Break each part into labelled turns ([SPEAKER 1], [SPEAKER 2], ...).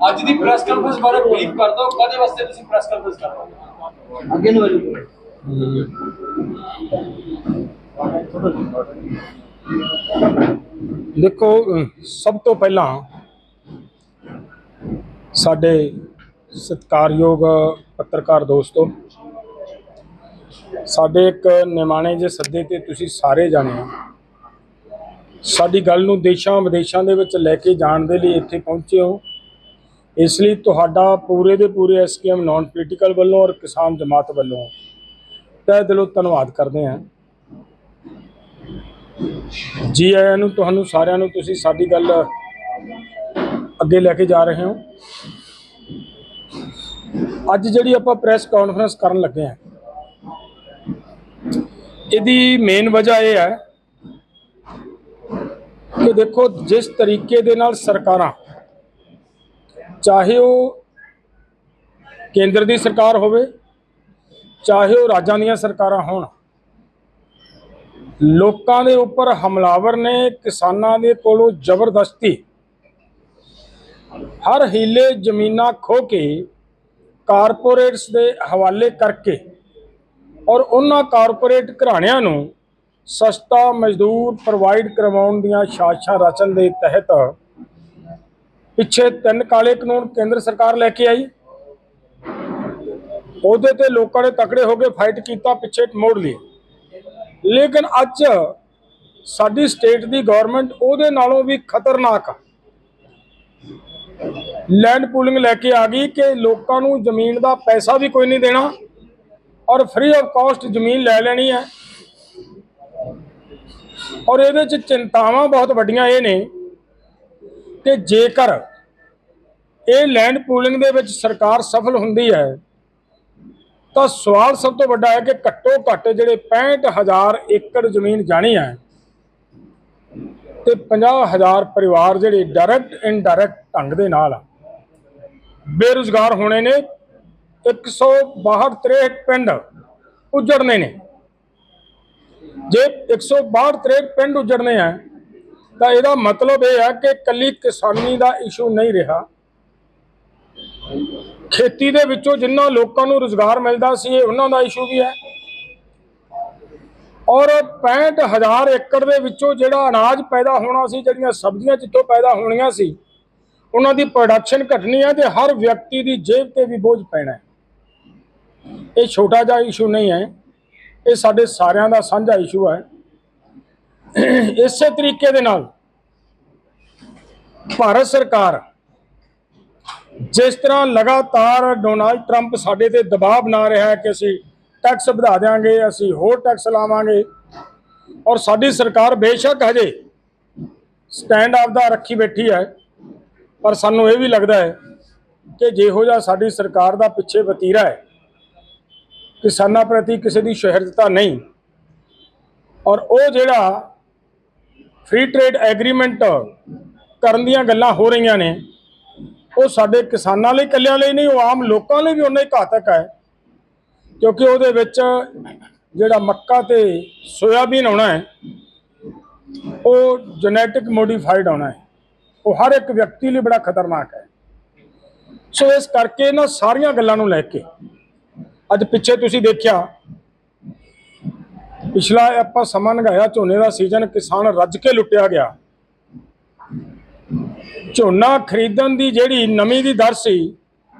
[SPEAKER 1] ਅੱਜ ਦੀ press conference ਬਾਰੇ ਬਰੀਫ ਕਰ ਦਿਓ ਕਦੇ ਵਾਸਤੇ ਤੁਸੀਂ ਪ੍ਰੈਸ ਕਾਨਫਰੰਸ ਕਰ ਰਹੇ ਹੋ?
[SPEAKER 2] ਅੱਗੇ ਨੂੰ ਵਾਲੀ
[SPEAKER 3] ਦੇਖੋ ਸਭ ਤੋਂ ਪਹਿਲਾਂ ਸਾਡੇ ਸਤਿਕਾਰਯੋਗ ਪੱਤਰਕਾਰ ਦੋਸਤੋ ਸਾਡੇ ਇੱਕ ਨਿਮਾਣੇ ਜੇ ਸੱਦੇ ਤੇ ਤੁਸੀਂ ਸਾਰੇ ਜਾਣੇ ਹੋ। ਸਾਡੀ ਗੱਲ ਨੂੰ ਦੇਸ਼ਾਂ ਵਿਦੇਸ਼ਾਂ ਦੇ ਵਿੱਚ ਲੈ ਕੇ ਜਾਣ ਦੇ ਲਈ ਇੱਥੇ ਪਹੁੰਚੇ ਹੋ। ਇਸ ਲਈ ਤੁਹਾਡਾ ਪੂਰੇ ਦੇ ਪੂਰੇ ਐਸਕੇਐਮ ਨਾਨ ਪੋਲੀਟੀਕਲ ਵੱਲੋਂ ਔਰ ਕਿਸਾਨ ਜਮਾਤ ਵੱਲੋਂ ਤਹਿ ਦਿਲੋਂ ਧੰਨਵਾਦ ਕਰਦੇ ਹਾਂ। ਜੀ ਆਇਆਂ ਨੂੰ, ਤੁਹਾਨੂੰ ਸਾਰਿਆਂ ਨੂੰ ਤੁਸੀਂ ਸਾਡੀ ਗੱਲ ਅੱਗੇ ਲੈ ਕੇ ਜਾ ਰਹੇ ਹੋ। ਅੱਜ ਜਿਹੜੀ ਆਪਾਂ ਪ੍ਰੈਸ ਕਾਨਫਰੰਸ ਕਰਨ ਲੱਗੇ ਹਾਂ, ਇਹਦੀ ਮੇਨ ਵਜ੍ਹਾ ਇਹ ਹੈ ਕਿ ਦੇਖੋ, ਜਿਸ ਤਰੀਕੇ ਦੇ ਨਾਲ ਸਰਕਾਰਾਂ ਚਾਹੇ ਉਹ ਕੇਂਦਰ ਦੀ ਸਰਕਾਰ ਹੋਵੇ, ਚਾਹੇ ਉਹ ਰਾਜਾਂ ਦੀਆਂ ਸਰਕਾਰਾਂ ਹੋਣ। ਲੋਕਾਂ ਦੇ ਉੱਪਰ ਹਮਲਾਵਰ ਨੇ ਕਿਸਾਨਾਂ ਦੇ ਕੋਲੋਂ ਜ਼ਬਰਦਸਤੀ। ਹਰ ਹੀਲੇ ਜ਼ਮੀਨਾਂ ਖੋ ਕੇ ਕਾਰਪੋਰੇਟਸ ਦੇ ਹਵਾਲੇ ਕਰਕੇ ਔਰ ਉਹਨਾਂ ਕਾਰਪੋਰੇਟ ਘਰਾਣਿਆਂ ਨੂੰ ਸਸਤਾ ਮਜ਼ਦੂਰ ਪ੍ਰੋਵਾਈਡ ਕਰਵਾਉਣ ਦੀਆਂ ਸਾਜ਼ਿਸ਼ਾਂ ਰਚਨ ਦੇ ਤਹਿਤ ਪਿੱਛੇ ਤਿੰਨ ਕਾਲੇ ਕਾਨੂੰਨ ਕੇਂਦਰ ਸਰਕਾਰ ਲੈ ਕੇ ਆਈ। ਉਹਦੇ ਤੇ ਲੋਕਾਂ ਨੇ ਤਕੜੇ ਹੋ ਕੇ ਫਾਈਟ ਕੀਤਾ, ਪਿੱਛੇ ਮੋੜ ਲਈ ਲੇਕਿਨ ਅੱਜ ਸਾਡੀ ਸਟੇਟ ਦੀ ਗਵਰਨਮੈਂਟ ਉਹਦੇ ਨਾਲੋਂ ਵੀ ਖਤਰਨਾਕ ਆ। ਲੈਂਡ ਪੂਲਿੰਗ ਲੈ ਕੇ ਆ ਗਈ ਕਿ ਲੋਕਾਂ ਨੂੰ ਜ਼ਮੀਨ ਦਾ ਪੈਸਾ ਵੀ ਕੋਈ ਨਹੀਂ ਦੇਣਾ ਔਰ ਫ੍ਰੀ ਆਫ ਕਾਸਟ ਜ਼ਮੀਨ ਲੈ ਲੈਣੀ ਹੈ। ਔਰ ਇਹਦੇ ਚ ਚਿੰਤਾਵਾਂ ਬਹੁਤ ਵੱਡੀਆਂ ਇਹ ਨੇ ਕਿ ਜੇਕਰ ਇਹ ਲੈਂਡ ਪੂਲਿੰਗ ਦੇ ਵਿੱਚ ਸਰਕਾਰ ਸਫਲ ਹੁੰਦੀ ਹੈ, ਤਾਂ ਸਵਾਲ ਸਭ ਤੋਂ ਵੱਡਾ ਹੈ ਕਿ ਘੱਟੋ ਘੱਟ ਜਿਹੜੇ 65000 ਏਕੜ ਜ਼ਮੀਨ ਜਾਣੀ ਹੈ ਤੇ 50000 ਪਰਿਵਾਰ ਜਿਹੜੇ ਡਾਇਰੈਕਟ ਇਨਡਾਇਰੈਕਟ ਢੰਗ ਦੇ ਨਾਲ ਬੇਰੁਜ਼ਗਾਰ ਹੋਣੇ ਨੇ 162 63 ਪਿੰਡ ਉਜੜਨੇ ਨੇ। ਜੇ 162 63 ਪਿੰਡ ਉਜੜਨੇ ਆ, ਤਾਂ ਇਹਦਾ ਮਤਲਬ ਇਹ ਹੈ ਕਿ ਕੱਲੀ ਕਿਸਾਨੀ ਦਾ ਇਸ਼ੂ ਨਹੀਂ ਰਿਹਾ। ਖੇਤੀ ਦੇ ਵਿੱਚੋਂ ਜਿੰਨਾ ਲੋਕਾਂ ਨੂੰ ਰੋਜ਼ਗਾਰ ਮਿਲਦਾ ਸੀ, ਇਹ ਉਹਨਾਂ ਦਾ ਇਸ਼ੂ ਵੀ ਹੈ। ਔਰ 65000 ਏਕੜ ਦੇ ਵਿੱਚੋਂ ਜਿਹੜਾ ਅਨਾਜ ਪੈਦਾ ਹੋਣਾ ਸੀ, ਜਿਹੜੀਆਂ ਸਬਜ਼ੀਆਂ ਜਿੱਥੋਂ ਪੈਦਾ ਹੋਣੀਆਂ ਸੀ, ਉਹਨਾਂ ਦੀ ਪ੍ਰੋਡਕਸ਼ਨ ਘਟਣੀ ਹੈ ਤੇ ਹਰ ਵਿਅਕਤੀ ਦੀ ਜੇਬ ਤੇ ਵੀ ਬੋਝ ਪੈਣਾ ਹੈ। ਇਹ ਛੋਟਾ ਜਿਹਾ ਇਸ਼ੂ ਨਹੀਂ ਹੈ। ਇਹ ਸਾਡੇ ਸਾਰਿਆਂ ਦਾ ਸਾਂਝਾ ਇਸ਼ੂ ਹੈ। ਇਸੇ ਤਰੀਕੇ ਦੇ ਨਾਲ ਭਾਰਤ ਸਰਕਾਰ ਜਿਸ ਤਰ੍ਹਾਂ ਲਗਾਤਾਰ ਡੋਨਾਲਡ ਟਰੰਪ ਸਾਡੇ ਤੇ ਦਬਾਅ ਬਣਾ ਰਿਹਾ ਹੈ ਕਿ ਅਸੀਂ ਟੈਕਸ ਵਧਾ ਦੇਵਾਂਗੇ ਅਸੀਂ ਹੋਰ ਟੈਕਸ ਲਾਵਾਂਗੇ ਔਰ ਸਾਡੀ ਸਰਕਾਰ ਬੇਸ਼ੱਕ ਹਜੇ ਸਟੈਂਡ ਆਫ ਦਾ ਰੱਖੀ ਬੈਠੀ ਹੈ, ਪਰ ਸਾਨੂੰ ਇਹ ਵੀ ਲੱਗਦਾ ਹੈ ਕਿ ਜਿਹੋ ਜਿਹਾ ਸਾਡੀ ਸਰਕਾਰ ਦਾ ਪਿੱਛੇ ਵਤੀਰਾ ਹੈ ਕਿਸਾਨਾਂ ਪ੍ਰਤੀ ਕਿਸੇ ਦੀ ਸ਼ਹਿਰਦਤਾ ਨਹੀਂ ਔਰ ਉਹ ਜਿਹੜਾ ਫ੍ਰੀ ਟ੍ਰੇਡ ਐਗਰੀਮੈਂਟ ਕਰਨ ਦੀਆਂ ਗੱਲਾਂ ਹੋ ਰਹੀਆਂ ਨੇ ਉਹ ਸਾਡੇ ਕਿਸਾਨਾਂ ਲਈ, ਇਕੱਲਿਆਂ ਲਈ ਨਹੀਂ, ਉਹ ਆਮ ਲੋਕਾਂ ਲਈ ਵੀ ਉਨਾ ਹੀ ਘਾਤਕ ਹੈ। ਕਿਉਂਕਿ ਉਹਦੇ ਵਿੱਚ ਜਿਹੜਾ ਮੱਕਾ ਤੇ ਸੋਇਆਬੀਨ ਆਉਣਾ ਹੈ, ਉਹ ਜੈਨੇਟਿਕ ਮੋਡੀਫਾਈਡ ਆਉਣਾ ਹੈ। ਉਹ ਹਰ ਇੱਕ ਵਿਅਕਤੀ ਲਈ ਬੜਾ ਖਤਰਨਾਕ ਹੈ। ਸੋ ਇਸ ਕਰਕੇ ਇਹਨਾਂ ਸਾਰੀਆਂ ਗੱਲਾਂ ਨੂੰ ਲੈ ਕੇ ਅੱਜ ਪਿੱਛੇ ਤੁਸੀਂ ਦੇਖਿਆ, ਪਿਛਲਾ ਆਪਾਂ ਸਮਾਂ ਲੰਘਾਇਆ, ਝੋਨੇ ਦਾ ਸੀਜ਼ਨ ਕਿਸਾਨ ਰੱਜ ਕੇ ਲੁੱਟਿਆ ਗਿਆ। ਝੋਨਾ ਖਰੀਦਣ ਦੀ ਜਿਹੜੀ ਨਮੀ ਦੀ ਦਰ ਸੀ,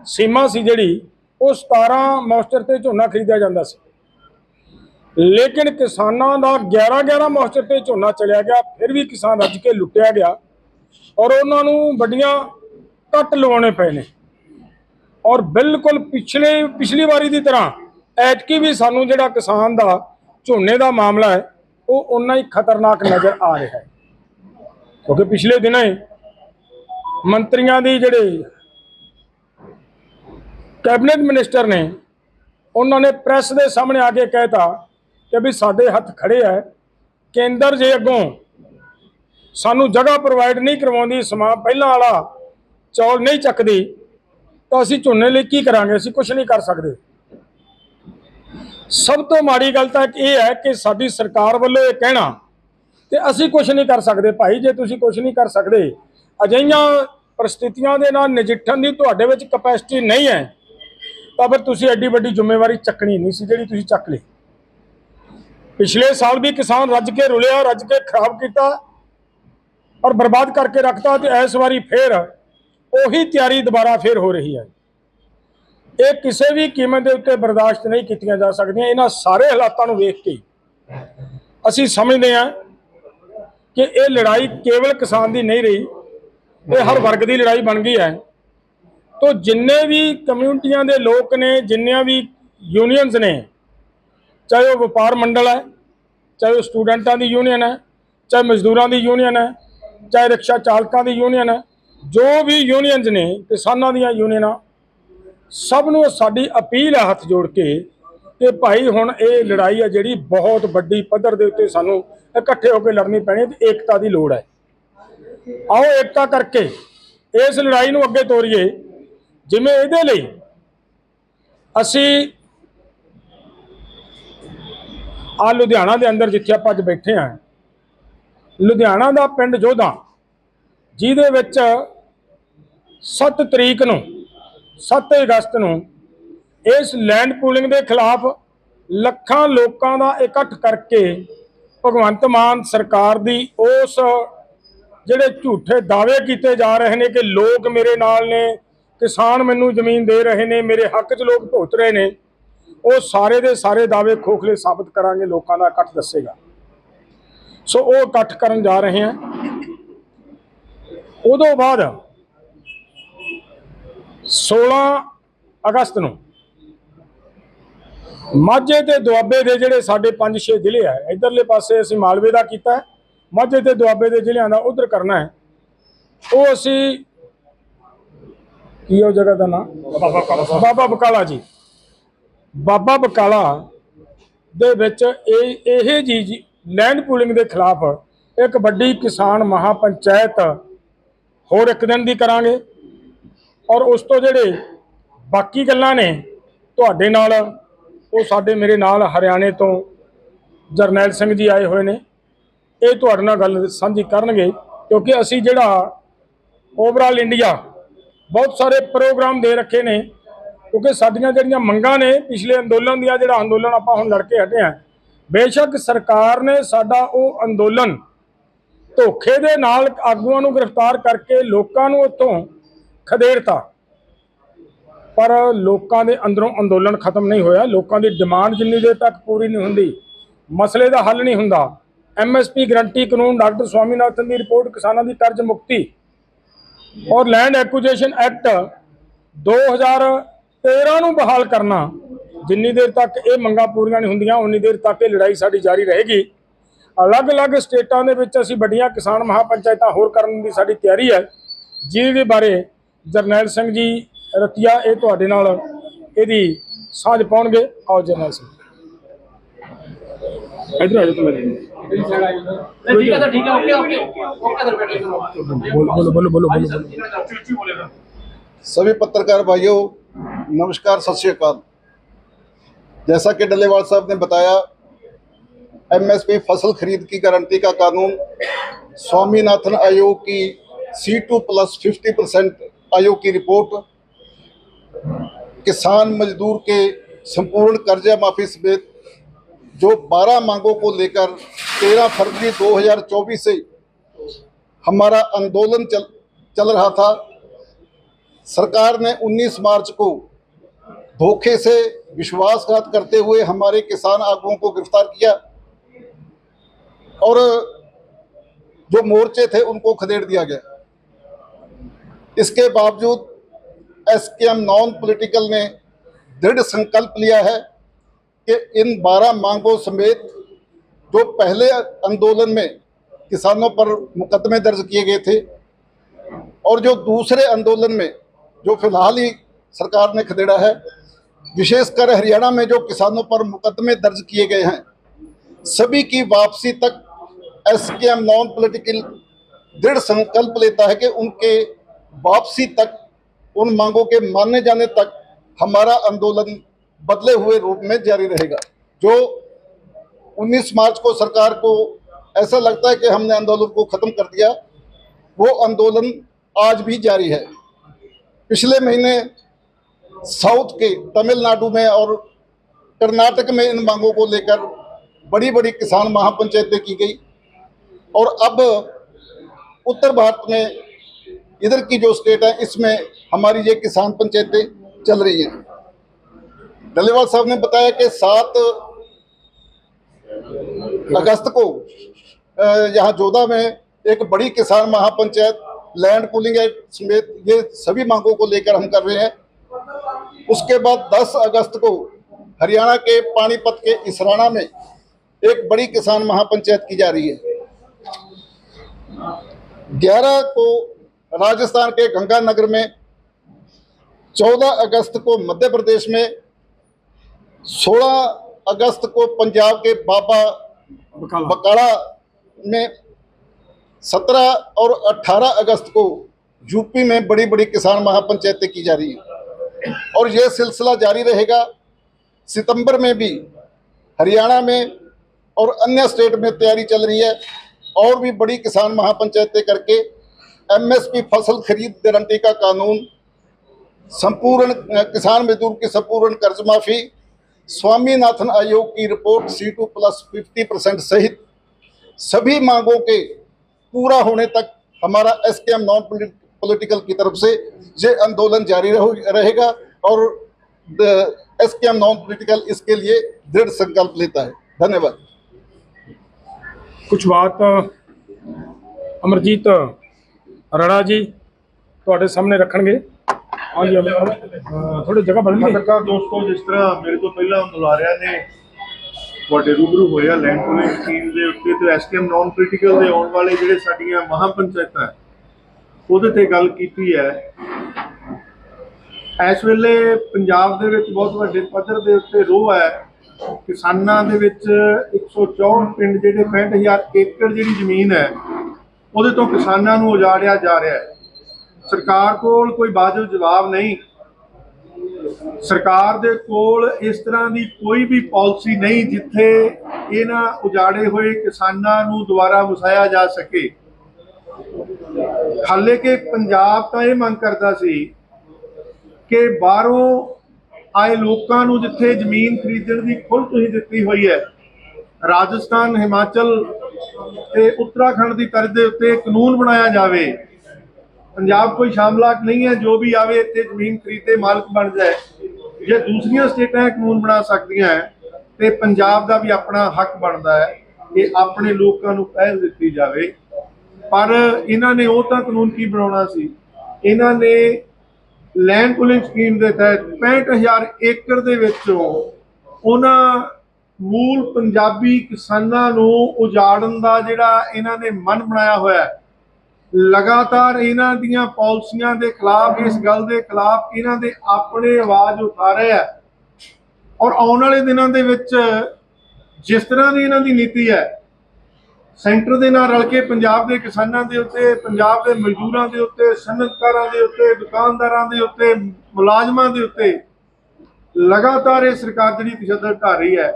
[SPEAKER 3] ਸੀਮਾ ਸੀ ਜਿਹੜੀ, ਉਹ 17 ਮੋਇਸਚਰ ਤੇ ਝੋਨਾ ਖਰੀਦਿਆ ਜਾਂਦਾ ਸੀ। ਲੇਕਿਨ ਕਿਸਾਨਾਂ ਦਾ 11 11 ਮੋਇਸਚਰ ਤੇ ਝੋਨਾ ਚਲਿਆ ਗਿਆ, ਫਿਰ ਵੀ ਕਿਸਾਨ ਰੱਜ ਕੇ ਲੁੱਟਿਆ ਗਿਆ ਔਰ ਉਹਨਾਂ ਨੂੰ ਵੱਡੀਆਂ ਕੱਟ ਲਵਾਉਣੇ ਪਏ ਨੇ। ਔਰ ਬਿਲਕੁਲ ਪਿਛਲੇ, ਪਿਛਲੀ ਵਾਰੀ ਦੀ ਤਰ੍ਹਾਂ ਐਤਕੀ ਵੀ ਸਾਨੂੰ ਜਿਹੜਾ ਕਿਸਾਨ ਦਾ ਝੋਨੇ ਦਾ ਮਾਮਲਾ ਹੈ, ਉਹ ਉਨਾ ਹੀ ਖਤਰਨਾਕ ਨਜ਼ਰ ਆ ਰਿਹਾ ਹੈ। ਕਿਉਂਕਿ ਪਿਛਲੇ ਦਿਨਾਂ ਹੀ ਮੰਤਰੀਆਂ ਦੀ ਜਿਹੜੇ ਕੈਬਨਿਟ ਮਿਨਿਸਟਰ ਨੇ, ਉਹਨਾਂ ਨੇ ਪ੍ਰੈਸ ਦੇ ਸਾਹਮਣੇ ਆ ਕੇ ਕਹਿਤਾ ਕਿ ਵੀ ਸਾਡੇ ਹੱਥ ਖੜੇ ਹੈ ਕੇਂਦਰ ਜੇ ਅੱਗੋਂ ਸਾਨੂੰ ਜਗ੍ਹਾ ਪ੍ਰੋਵਾਈਡ ਨਹੀਂ ਕਰਵਾਉਂਦੀ, ਸਮਾਂ ਪਹਿਲਾਂ ਵਾਲਾ ਚੌਲ ਨਹੀਂ ਚੱਕਦੀ, ਤਾਂ ਅਸੀਂ ਝੋਨੇ ਲਈ ਕੀ ਕਰਾਂਗੇ? ਅਸੀਂ ਕੁਝ ਨਹੀਂ ਕਰ ਸਕਦੇ। ਸਭ ਤੋਂ ਮਾੜੀ ਗੱਲ ਤਾਂ ਇਹ ਹੈ ਕਿ ਸਾਡੀ ਸਰਕਾਰ ਵੱਲੋਂ ਇਹ ਕਹਿਣਾ ਤੇ ਅਸੀਂ ਕੁਝ ਨਹੀਂ ਕਰ ਸਕਦੇ। ਭਾਈ, ਜੇ ਤੁਸੀਂ ਕੁਝ ਨਹੀਂ ਕਰ ਸਕਦੇ ਅਜਿਹੀਆਂ ਪਰਿਸਥਿਤੀਆਂ ਦੇ ਨਾਲ ਨਜਿੱਠਣ ਦੀ ਤੁਹਾਡੇ ਵਿੱਚ ਕਪੈਸਿਟੀ ਨਹੀਂ ਹੈ, ਤਾਂ ਫਿਰ ਤੁਸੀਂ ਐਡੀ ਵੱਡੀ ਜ਼ਿੰਮੇਵਾਰੀ ਚੱਕਣੀ ਨਹੀਂ ਸੀ ਜਿਹੜੀ ਤੁਸੀਂ ਚੱਕ ਲਈ। ਪਿਛਲੇ ਸਾਲ ਵੀ ਕਿਸਾਨ ਰੱਜ ਕੇ ਰੁਲਿਆ, ਰੱਜ ਕੇ ਖਰਾਬ ਕੀਤਾ ਔਰ ਬਰਬਾਦ ਕਰਕੇ ਰੱਖਤਾ ਤੇ ਇਸ ਵਾਰੀ ਫੇਰ ਉਹੀ ਤਿਆਰੀ ਦੁਬਾਰਾ ਫੇਰ ਹੋ ਰਹੀ ਹੈ। ਇਹ ਕਿਸੇ ਵੀ ਕੀਮਤ ਦੇ ਉੱਤੇ ਬਰਦਾਸ਼ਤ ਨਹੀਂ ਕੀਤੀਆਂ ਜਾ ਸਕਦੀਆਂ, ਇਹਨਾਂ ਸਾਰੇ ਹਾਲਾਤਾਂ ਨੂੰ ਵੇਖ ਕੇ ਅਸੀਂ ਸਮਝਦੇ ਹਾਂ ਕਿ ਇਹ ਲੜਾਈ ਕੇਵਲ ਕਿਸਾਨ ਦੀ ਨਹੀਂ ਰਹੀ ਇਹ ਹਰ ਵਰਗ ਦੀ ਲੜਾਈ ਬਣ ਗਈ ਹੈ। ਤੋ ਜਿੰਨੇ ਵੀ ਕਮਿਊਨਿਟੀਆਂ ਦੇ ਲੋਕ ਨੇ, ਜਿੰਨੀਆਂ ਵੀ ਯੂਨੀਅਨਸ ਨੇ, ਚਾਹੇ ਉਹ ਵਪਾਰ ਮੰਡਲ ਹੈ, ਚਾਹੇ ਉਹ ਸਟੂਡੈਂਟਾਂ ਦੀ ਯੂਨੀਅਨ ਹੈ, ਚਾਹੇ ਮਜ਼ਦੂਰਾਂ ਦੀ ਯੂਨੀਅਨ ਹੈ, ਚਾਹੇ ਰਿਕਸ਼ਾ ਚਾਲਕਾਂ ਦੀ ਯੂਨੀਅਨ ਹੈ, ਜੋ ਵੀ ਯੂਨੀਅਨਸ ਨੇ, ਕਿਸਾਨਾਂ ਦੀਆਂ ਯੂਨੀਅਨਾਂ ਸਭ ਨੂੰ ਸਾਡੀ ਅਪੀਲ ਹੈ ਹੱਥ ਜੋੜ ਕੇ ਕਿ ਭਾਈ ਹੁਣ ਇਹ ਲੜਾਈ ਹੈ ਜਿਹੜੀ ਬਹੁਤ ਵੱਡੀ ਪੱਧਰ ਦੇ ਉੱਤੇ ਸਾਨੂੰ ਇਕੱਠੇ ਹੋ ਕੇ ਲੜਨੀ ਪੈਣੀ ਤੇ ਏਕਤਾ ਦੀ ਲੋੜ ਹੈ। ਆਓ ਏਕਤਾ ਕਰਕੇ ਇਸ ਲੜਾਈ ਨੂੰ ਅੱਗੇ ਤੋਰੀਏ। ਜਿਵੇਂ ਇਹਦੇ ਲਈ ਅਸੀਂ ਆ ਲੁਧਿਆਣਾ ਦੇ ਅੰਦਰ ਜਿੱਥੇ ਆਪਾਂ ਅੱਜ ਬੈਠੇ ਹਾਂ, ਲੁਧਿਆਣਾ ਦਾ ਪਿੰਡ ਜੋਧਾ, ਜਿਹਦੇ ਵਿੱਚ 7 ਤਰੀਕ ਨੂੰ 7 ਅਗਸਤ ਨੂੰ ਇਸ ਲੈਂਡ ਪੂਲਿੰਗ ਦੇ ਖਿਲਾਫ ਲੱਖਾਂ ਲੋਕਾਂ ਦਾ ਇਕੱਠ ਕਰਕੇ ਭਗਵੰਤ ਮਾਨ ਸਰਕਾਰ ਦੀ ਉਸ ਜਿਹੜੇ ਝੂਠੇ ਦਾਅਵੇ ਕੀਤੇ ਜਾ ਰਹੇ ਨੇ ਕਿ ਲੋਕ ਮੇਰੇ ਨਾਲ ਨੇ ਕਿਸਾਨ ਮੈਨੂੰ ਜ਼ਮੀਨ ਦੇ ਰਹੇ ਨੇ ਮੇਰੇ ਹੱਕ 'ਚ ਲੋਕ ਭੁਗਤ ਰਹੇ ਨੇ ਉਹ ਸਾਰੇ ਦੇ ਸਾਰੇ ਦਾਅਵੇ ਖੋਖਲੇ ਸਾਬਤ ਕਰਾਂਗੇ ਲੋਕਾਂ ਦਾ ਇਕੱਠ ਦੱਸੇਗਾ। ਸੋ ਉਹ ਇਕੱਠ ਕਰਨ ਜਾ ਰਹੇ ਹਾਂ ਉਦੋਂ ਬਾਅਦ 16 ਅਗਸਤ ਨੂੰ ਮਾਝੇ ਤੇ ਦੁਆਬੇ ਦੇ ਜਿਹੜੇ ਸਾਡੇ 5-6 ਜ਼ਿਲ੍ਹੇ ਆ ਇਧਰਲੇ ਪਾਸੇ ਅਸੀਂ ਮਾਲਵੇ ਦਾ ਕੀਤਾ। ਹੈ, ਮਾਝੇ ਤੇ ਦੁਆਬੇ ਦੇ ਜ਼ਿਲ੍ਹਿਆਂ ਦਾ ਉਧਰ ਕਰਨਾ ਹੈ। ਉਹ ਅਸੀਂ ਕੀ ਉਹ ਜਗ੍ਹਾ ਦਾ ਨਾਮ ਬਾਬਾ ਬਕਾਲਾ ਜੀ। ਬਾਬਾ ਬਕਾਲਾ ਦੇ ਵਿੱਚ ਇਹ ਇਹ ਜੀ ਜੀ ਲੈਂਡ ਪੂਲਿੰਗ ਦੇ ਖਿਲਾਫ ਇੱਕ ਵੱਡੀ ਕਿਸਾਨ ਮਹਾਪੰਚਾਇਤ ਹੋਰ ਇੱਕ ਦਿਨ ਦੀ ਕਰਾਂਗੇ ਔਰ ਉਸ ਤੋਂ ਜਿਹੜੇ ਬਾਕੀ ਗੱਲਾਂ ਨੇ ਤੁਹਾਡੇ ਨਾਲ ਉਹ ਸਾਡੇ ਮੇਰੇ ਨਾਲ ਹਰਿਆਣੇ ਤੋਂ ਜਰਨੈਲ ਸਿੰਘ ਜੀ ਆਏ ਹੋਏ ਨੇ। ਇਹ ਤੁਹਾਡੇ ਨਾਲ ਗੱਲ ਸਾਂਝੀ ਕਰਨਗੇ, ਕਿਉਂਕਿ ਅਸੀਂ ਜਿਹੜਾ ਓਵਰਆਲ ਇੰਡੀਆ ਬਹੁਤ ਸਾਰੇ ਪ੍ਰੋਗਰਾਮ ਦੇ ਰੱਖੇ ਨੇ, ਕਿਉਂਕਿ ਸਾਡੀਆਂ ਜਿਹੜੀਆਂ ਮੰਗਾਂ ਨੇ, ਪਿਛਲੇ ਅੰਦੋਲਨ ਦੀਆਂ ਜਿਹੜਾ ਅੰਦੋਲਨ ਆਪਾਂ ਹੁਣ ਲੜ ਕੇ ਹਟੇ ਆ ਬੇਸ਼ੱਕ ਸਰਕਾਰ ਨੇ ਸਾਡਾ ਉਹ ਅੰਦੋਲਨ ਧੋਖੇ ਦੇ ਨਾਲ ਆਗੂਆਂ ਨੂੰ ਗ੍ਰਿਫਤਾਰ ਕਰਕੇ ਲੋਕਾਂ ਨੂੰ ਉੱਥੋਂ ਖਦੇੜਤਾ। ਪਰ ਲੋਕਾਂ ਦੇ ਅੰਦਰੋਂ ਅੰਦੋਲਨ ਖਤਮ ਨਹੀਂ ਹੋਇਆ, ਲੋਕਾਂ ਦੀ ਡਿਮਾਂਡ ਜਿੰਨੀ ਦੇਰ ਤੱਕ ਪੂਰੀ ਨਹੀਂ ਹੁੰਦੀ, ਮਸਲੇ ਦਾ ਹੱਲ ਨਹੀਂ ਹੁੰਦਾ ਐਮਐਸਪੀ ਗਰੰਟੀ ਕਾਨੂੰਨ ਡਾਕਟਰ ਸਵਾਮੀਨਾਥਨ ਦੀ ਰਿਪੋਰਟ ਕਿਸਾਨਾਂ ਦੀ ਕਰਜ਼ ਮੁਕਤੀ ਔਰ ਲੈਂਡ ਐਕੁਜੀਸ਼ਨ ਐਕਟ 2013 ਨੂੰ ਬਹਾਲ ਕਰਨਾ, ਜਿੰਨੀ ਦੇਰ ਤੱਕ ਇਹ ਮੰਗਾਂ ਪੂਰੀਆਂ ਨਹੀਂ ਹੁੰਦੀਆਂ, ਉਨੀ ਦੇਰ ਤੱਕ ਇਹ ਲੜਾਈ ਸਾਡੀ ਜਾਰੀ ਰਹੇਗੀ। ਅਲੱਗ-ਅਲੱਗ ਸਟੇਟਾਂ ਦੇ ਵਿੱਚ ਅਸੀਂ ਵੱਡੀਆਂ ਕਿਸਾਨ ਮਹਾਪੰਚਾਇਤਾਂ ਹੋਰ ਕਰਨ ਦੀ ਸਾਡੀ ਤਿਆਰੀ ਹੈ। ਜਿਹਦੇ ਬਾਰੇ ਜਰਨੈਲ ਸਿੰਘ ਜੀ ਰਤੀਆ ਇਹ ਤੁਹਾਡੇ ਨਾਲ ਇਹਦੀ ਸਾਂਝ ਪਾਉਣਗੇ। ਆਓ ਜਰਨੈਲ ਸਿੰਘ। इधर आ
[SPEAKER 1] जाओ मेरे ठीक है तो ठीक है ओके ओके ओके
[SPEAKER 3] तो बोलो बोलो बोलो बोलो
[SPEAKER 2] सभी पत्रकार भाइयों नमस्कार सत श्रीकाल जैसा कि डलेवाल साहब ने बताया एमएसपी फ़सल खरीद की गारंटी का कानून स्वामीनाथन आयोग की C two plus fifty percent आयोग की रिपोर्ट किसान मजदूर के संपूर्ण कर्जा माफ़ी समेत जो 12 मांगों को लेकर 13 फरवरी 2024 से हमारा आंदोलन चल चल रहा था, सरकार ने 19 मार्च को धोखे से विश्वासघात करते हुए हमारे किसान आगुओं को गिरफ़्तार किया और जो मोर्चे थे उनको खदेड़ दिया गया। इसके बावजूद एसकेएम नॉन पॉलिटिकल ने दृढ़ संकल्प लिया है कि इन 12 मांगों समेत जो पहले आंदोलन में किसानों पर मुकदमे दर्ज किए गए थे और जो दूसरे आंदोलन में, जो फ़िलहाल ही सरकार ने खदेड़ा है, विशेषकर हरियाणा में जो किसानों पर मुकदमे दर्ज किए गए हैं, सभी की वापसी तक एस के एम नॉन पॉलिटिकल दृढ़ संकल्प लेता है कि उनके वापसी तक, उन मांगों के माने जाने तक हमारा आंदोलन बदले हुए रूप में जारी रहेगा। जो 19 मार्च को सरकार को ऐसा लगता है कि हमने आंदोलन को खत्म कर दिया, वो आंदोलन आज भी जारी है। पिछले महीने साउथ के तमिलनाडु में और कर्नाटक में इन मांगों को लेकर बड़ी बड़ी किसान महापंचायतें की गई और अब उत्तर भारत में इधर की जो स्टेट है, इसमें हमारी ये किसान पंचायतें चल रही हैं। डलेवाल साहब ने बताया कि सात अगस्त को यहाँ जोधा में एक बड़ी किसान महापंचायत लैंड पुलिंग एक्ट समेत ये सभी मांगों को लेकर हम कर रहे हैं। उसके बाद 10 अगस्त को हरियाणा के पानीपत के इसराना में एक बड़ी किसान महापंचायत की जा रही है। 11 को राजस्थान के गंगानगर में 14 अगस्त को मध्य प्रदेश में 16 अगस्त को पंजाब के बाबा बकाड़ा में 17 और 18 अगस्त को यूपी में बड़ी बड़ी किसान महापंचायतें की जा रही हैं। और यह सिलसिला जारी रहेगा सितंबर में भी हरियाणा में और अन्य स्टेट में तैयारी चल रही है। और भी बड़ी किसान महापंचायतें करके एमएसपी फ़सल खरीद गारंटी का कानून संपूर्ण किसान मजदूर की संपूर्ण कर्ज माफ़ी स्वामीनाथन आयोग की report C two plus fifty percent सहित सभी मांगों के पूरा होने तक हमारा एस के एम नॉन पॉलिटिकल की तरफ से ये आंदोलन जारी रहो- रहेगा और एस के एम नॉन पॉलिटिकल इसके लिए दृढ़ संकल्प लेता है धन्यवाद
[SPEAKER 3] ਕੁਝ ਬਾਤ ਅਮਰਜੀਤ ਅਰੜਾ ਜੀ ਤੁਹਾਡੇ ਸਾਹਮਣੇ ਰੱਖਣਗੇ ਹਾਂਜੀ ਥੋੜੀ ਜਗ੍ਹਾ ਬਦਲ ਗਈ।
[SPEAKER 4] ਪੱਤਰਕਾਰ ਦੋਸਤੋ ਜਿਸ ਤਰ੍ਹਾਂ ਮੇਰੇ ਤੋਂ ਪਹਿਲਾਂ ਬੁਲਾਰਿਆਂ ਨੇ ਤੁਹਾਡੇ ਰੂਬਰੂ ਹੋਇਆ ਲੈਂਡ ਪੂਲਿੰਗ ਸਕੀਮ ਦੇ ਉੱਤੇ ਤੇ ਐਸਕੇਐਮ ਨਾਨ ਕ੍ਰਿਟੀਕਲ ਦੇ ਆਉਣ ਵਾਲੇ ਜਿਹੜੇ ਸਾਡੀਆਂ ਮਹਾਪੰਚਾਇਤਾਂ ਹੈ, ਉਹਦੇ ਤੇ ਗੱਲ ਕੀਤੀ ਹੈ। ਇਸ ਵੇਲੇ ਪੰਜਾਬ ਦੇ ਵਿੱਚ ਬਹੁਤ ਵੱਡੇ ਪੱਧਰ ਦੇ ਉੱਤੇ ਰੋਹ ਹੈ। ਕਿਸਾਨਾਂ ਦੇ ਵਿੱਚ 164 ਪਿੰਡ ਜਿਹੜੇ 65000 ਏਕੜ ਜਿਹੜੀ ਜ਼ਮੀਨ ਹੈ ਉਹਦੇ ਤੋਂ ਕਿਸਾਨਾਂ ਨੂੰ ਉਜਾੜਿਆ ਜਾ ਰਿਹਾ ਹੈ। ਸਰਕਾਰ ਕੋਲ ਕੋਈ ਵਾਜਬ ਜਵਾਬ ਨਹੀਂ। ਸਰਕਾਰ ਦੇ ਕੋਲ ਇਸ ਤਰ੍ਹਾਂ ਦੀ ਕੋਈ ਵੀ ਪਾਲਿਸੀ ਨਹੀਂ ਜਿੱਥੇ ਇਹਨਾਂ ਉਜਾੜੇ ਹੋਏ ਕਿਸਾਨਾਂ ਨੂੰ ਦੁਬਾਰਾ ਵਸਾਇਆ ਜਾ ਸਕੇ। ਹਾਲੇ ਕਿ ਪੰਜਾਬ ਤਾਂ ਇਹ ਮੰਗ ਕਰਦਾ ਸੀ ਕਿ ਬਾਹਰੋਂ ਆਏ ਲੋਕਾਂ ਨੂੰ ਜਿੱਥੇ ਜ਼ਮੀਨ ਖਰੀਦਣ ਦੀ ਖੁੱਲ੍ਹ ਤੁਸੀਂ ਦਿੱਤੀ ਹੋਈ ਹੈ, ਰਾਜਸਥਾਨ, ਹਿਮਾਚਲ ਤੇ ਉੱਤਰਾਖੰਡ ਦੀ ਤਰਜ਼ ਦੇ ਉੱਤੇ ਕਾਨੂੰਨ ਬਣਾਇਆ ਜਾਵੇ। ਪੰਜਾਬ ਕੋਈ ਸ਼ਾਮਲਾਕ ਨਹੀਂ ਹੈ, ਜੋ ਵੀ ਆਵੇ ਇੱਥੇ ਜ਼ਮੀਨ ਖਰੀਦੇ ਮਾਲਕ ਬਣ ਜਾਏ। ਜੇ ਦੂਸਰੀਆਂ ਸਟੇਟਾਂ ਕਾਨੂੰਨ ਬਣਾ ਸਕਦੀਆਂ ਹੈ, ਤੇ ਪੰਜਾਬ ਦਾ ਵੀ ਆਪਣਾ ਹੱਕ ਬਣਦਾ ਹੈ ਕਿ ਆਪਣੇ ਲੋਕਾਂ ਨੂੰ ਪਹਿਲ ਦਿੱਤੀ ਜਾਵੇ। ਪਰ ਇਹਨਾਂ ਨੇ ਉਹ ਤਾਂ ਕਾਨੂੰਨ ਕੀ ਬਣਾਉਣਾ ਸੀ? ਇਹਨਾਂ ਨੇ ਲੈਂਡ ਪੁਲਿੰਗ ਸਕੀਮ ਦੇ ਤਹਿਤ 65000 ਏਕੜ ਦੇ ਵਿੱਚੋਂ ਉਹਨਾਂ ਮੂਲ ਪੰਜਾਬੀ ਕਿਸਾਨਾਂ ਨੂੰ ਉਜਾੜਨ ਦਾ ਜਿਹੜਾ ਇਹਨਾਂ ਨੇ ਮਨ ਬਣਾਇਆ ਹੋਇਆ ਹੈ ਲਗਾਤਾਰ ਇਹਨਾਂ ਦੀਆਂ ਪਾਲਿਸੀਆਂ ਦੇ ਖਿਲਾਫ, ਇਸ ਗੱਲ ਦੇ ਖਿਲਾਫ ਇਹਨਾਂ ਦੇ ਆਪਣੇ ਆਵਾਜ਼ ਉਠਾ ਰਹੇ ਆ। ਔਰ ਆਉਣ ਵਾਲੇ ਦਿਨਾਂ ਦੇ ਵਿੱਚ ਜਿਸ ਤਰ੍ਹਾਂ ਦੀ ਇਹਨਾਂ ਦੀ ਨੀਤੀ ਹੈ, ਸੈਂਟਰ ਦੇ ਨਾਲ ਰਲ ਕੇ ਪੰਜਾਬ ਦੇ ਕਿਸਾਨਾਂ ਦੇ ਉੱਤੇ, ਪੰਜਾਬ ਦੇ ਮਜ਼ਦੂਰਾਂ ਦੇ ਉੱਤੇ, ਸਨਅਤਕਾਰਾਂ ਦੇ ਉੱਤੇ, ਦੁਕਾਨਦਾਰਾਂ ਦੇ ਉੱਤੇ, ਮੁਲਾਜ਼ਮਾਂ ਦੇ ਉੱਤੇ ਲਗਾਤਾਰ ਇਹ ਸਰਕਾਰ ਜਿਹੜੀ ਤਸ਼ੱਦਦ ਢਾ ਰਹੀ ਹੈ।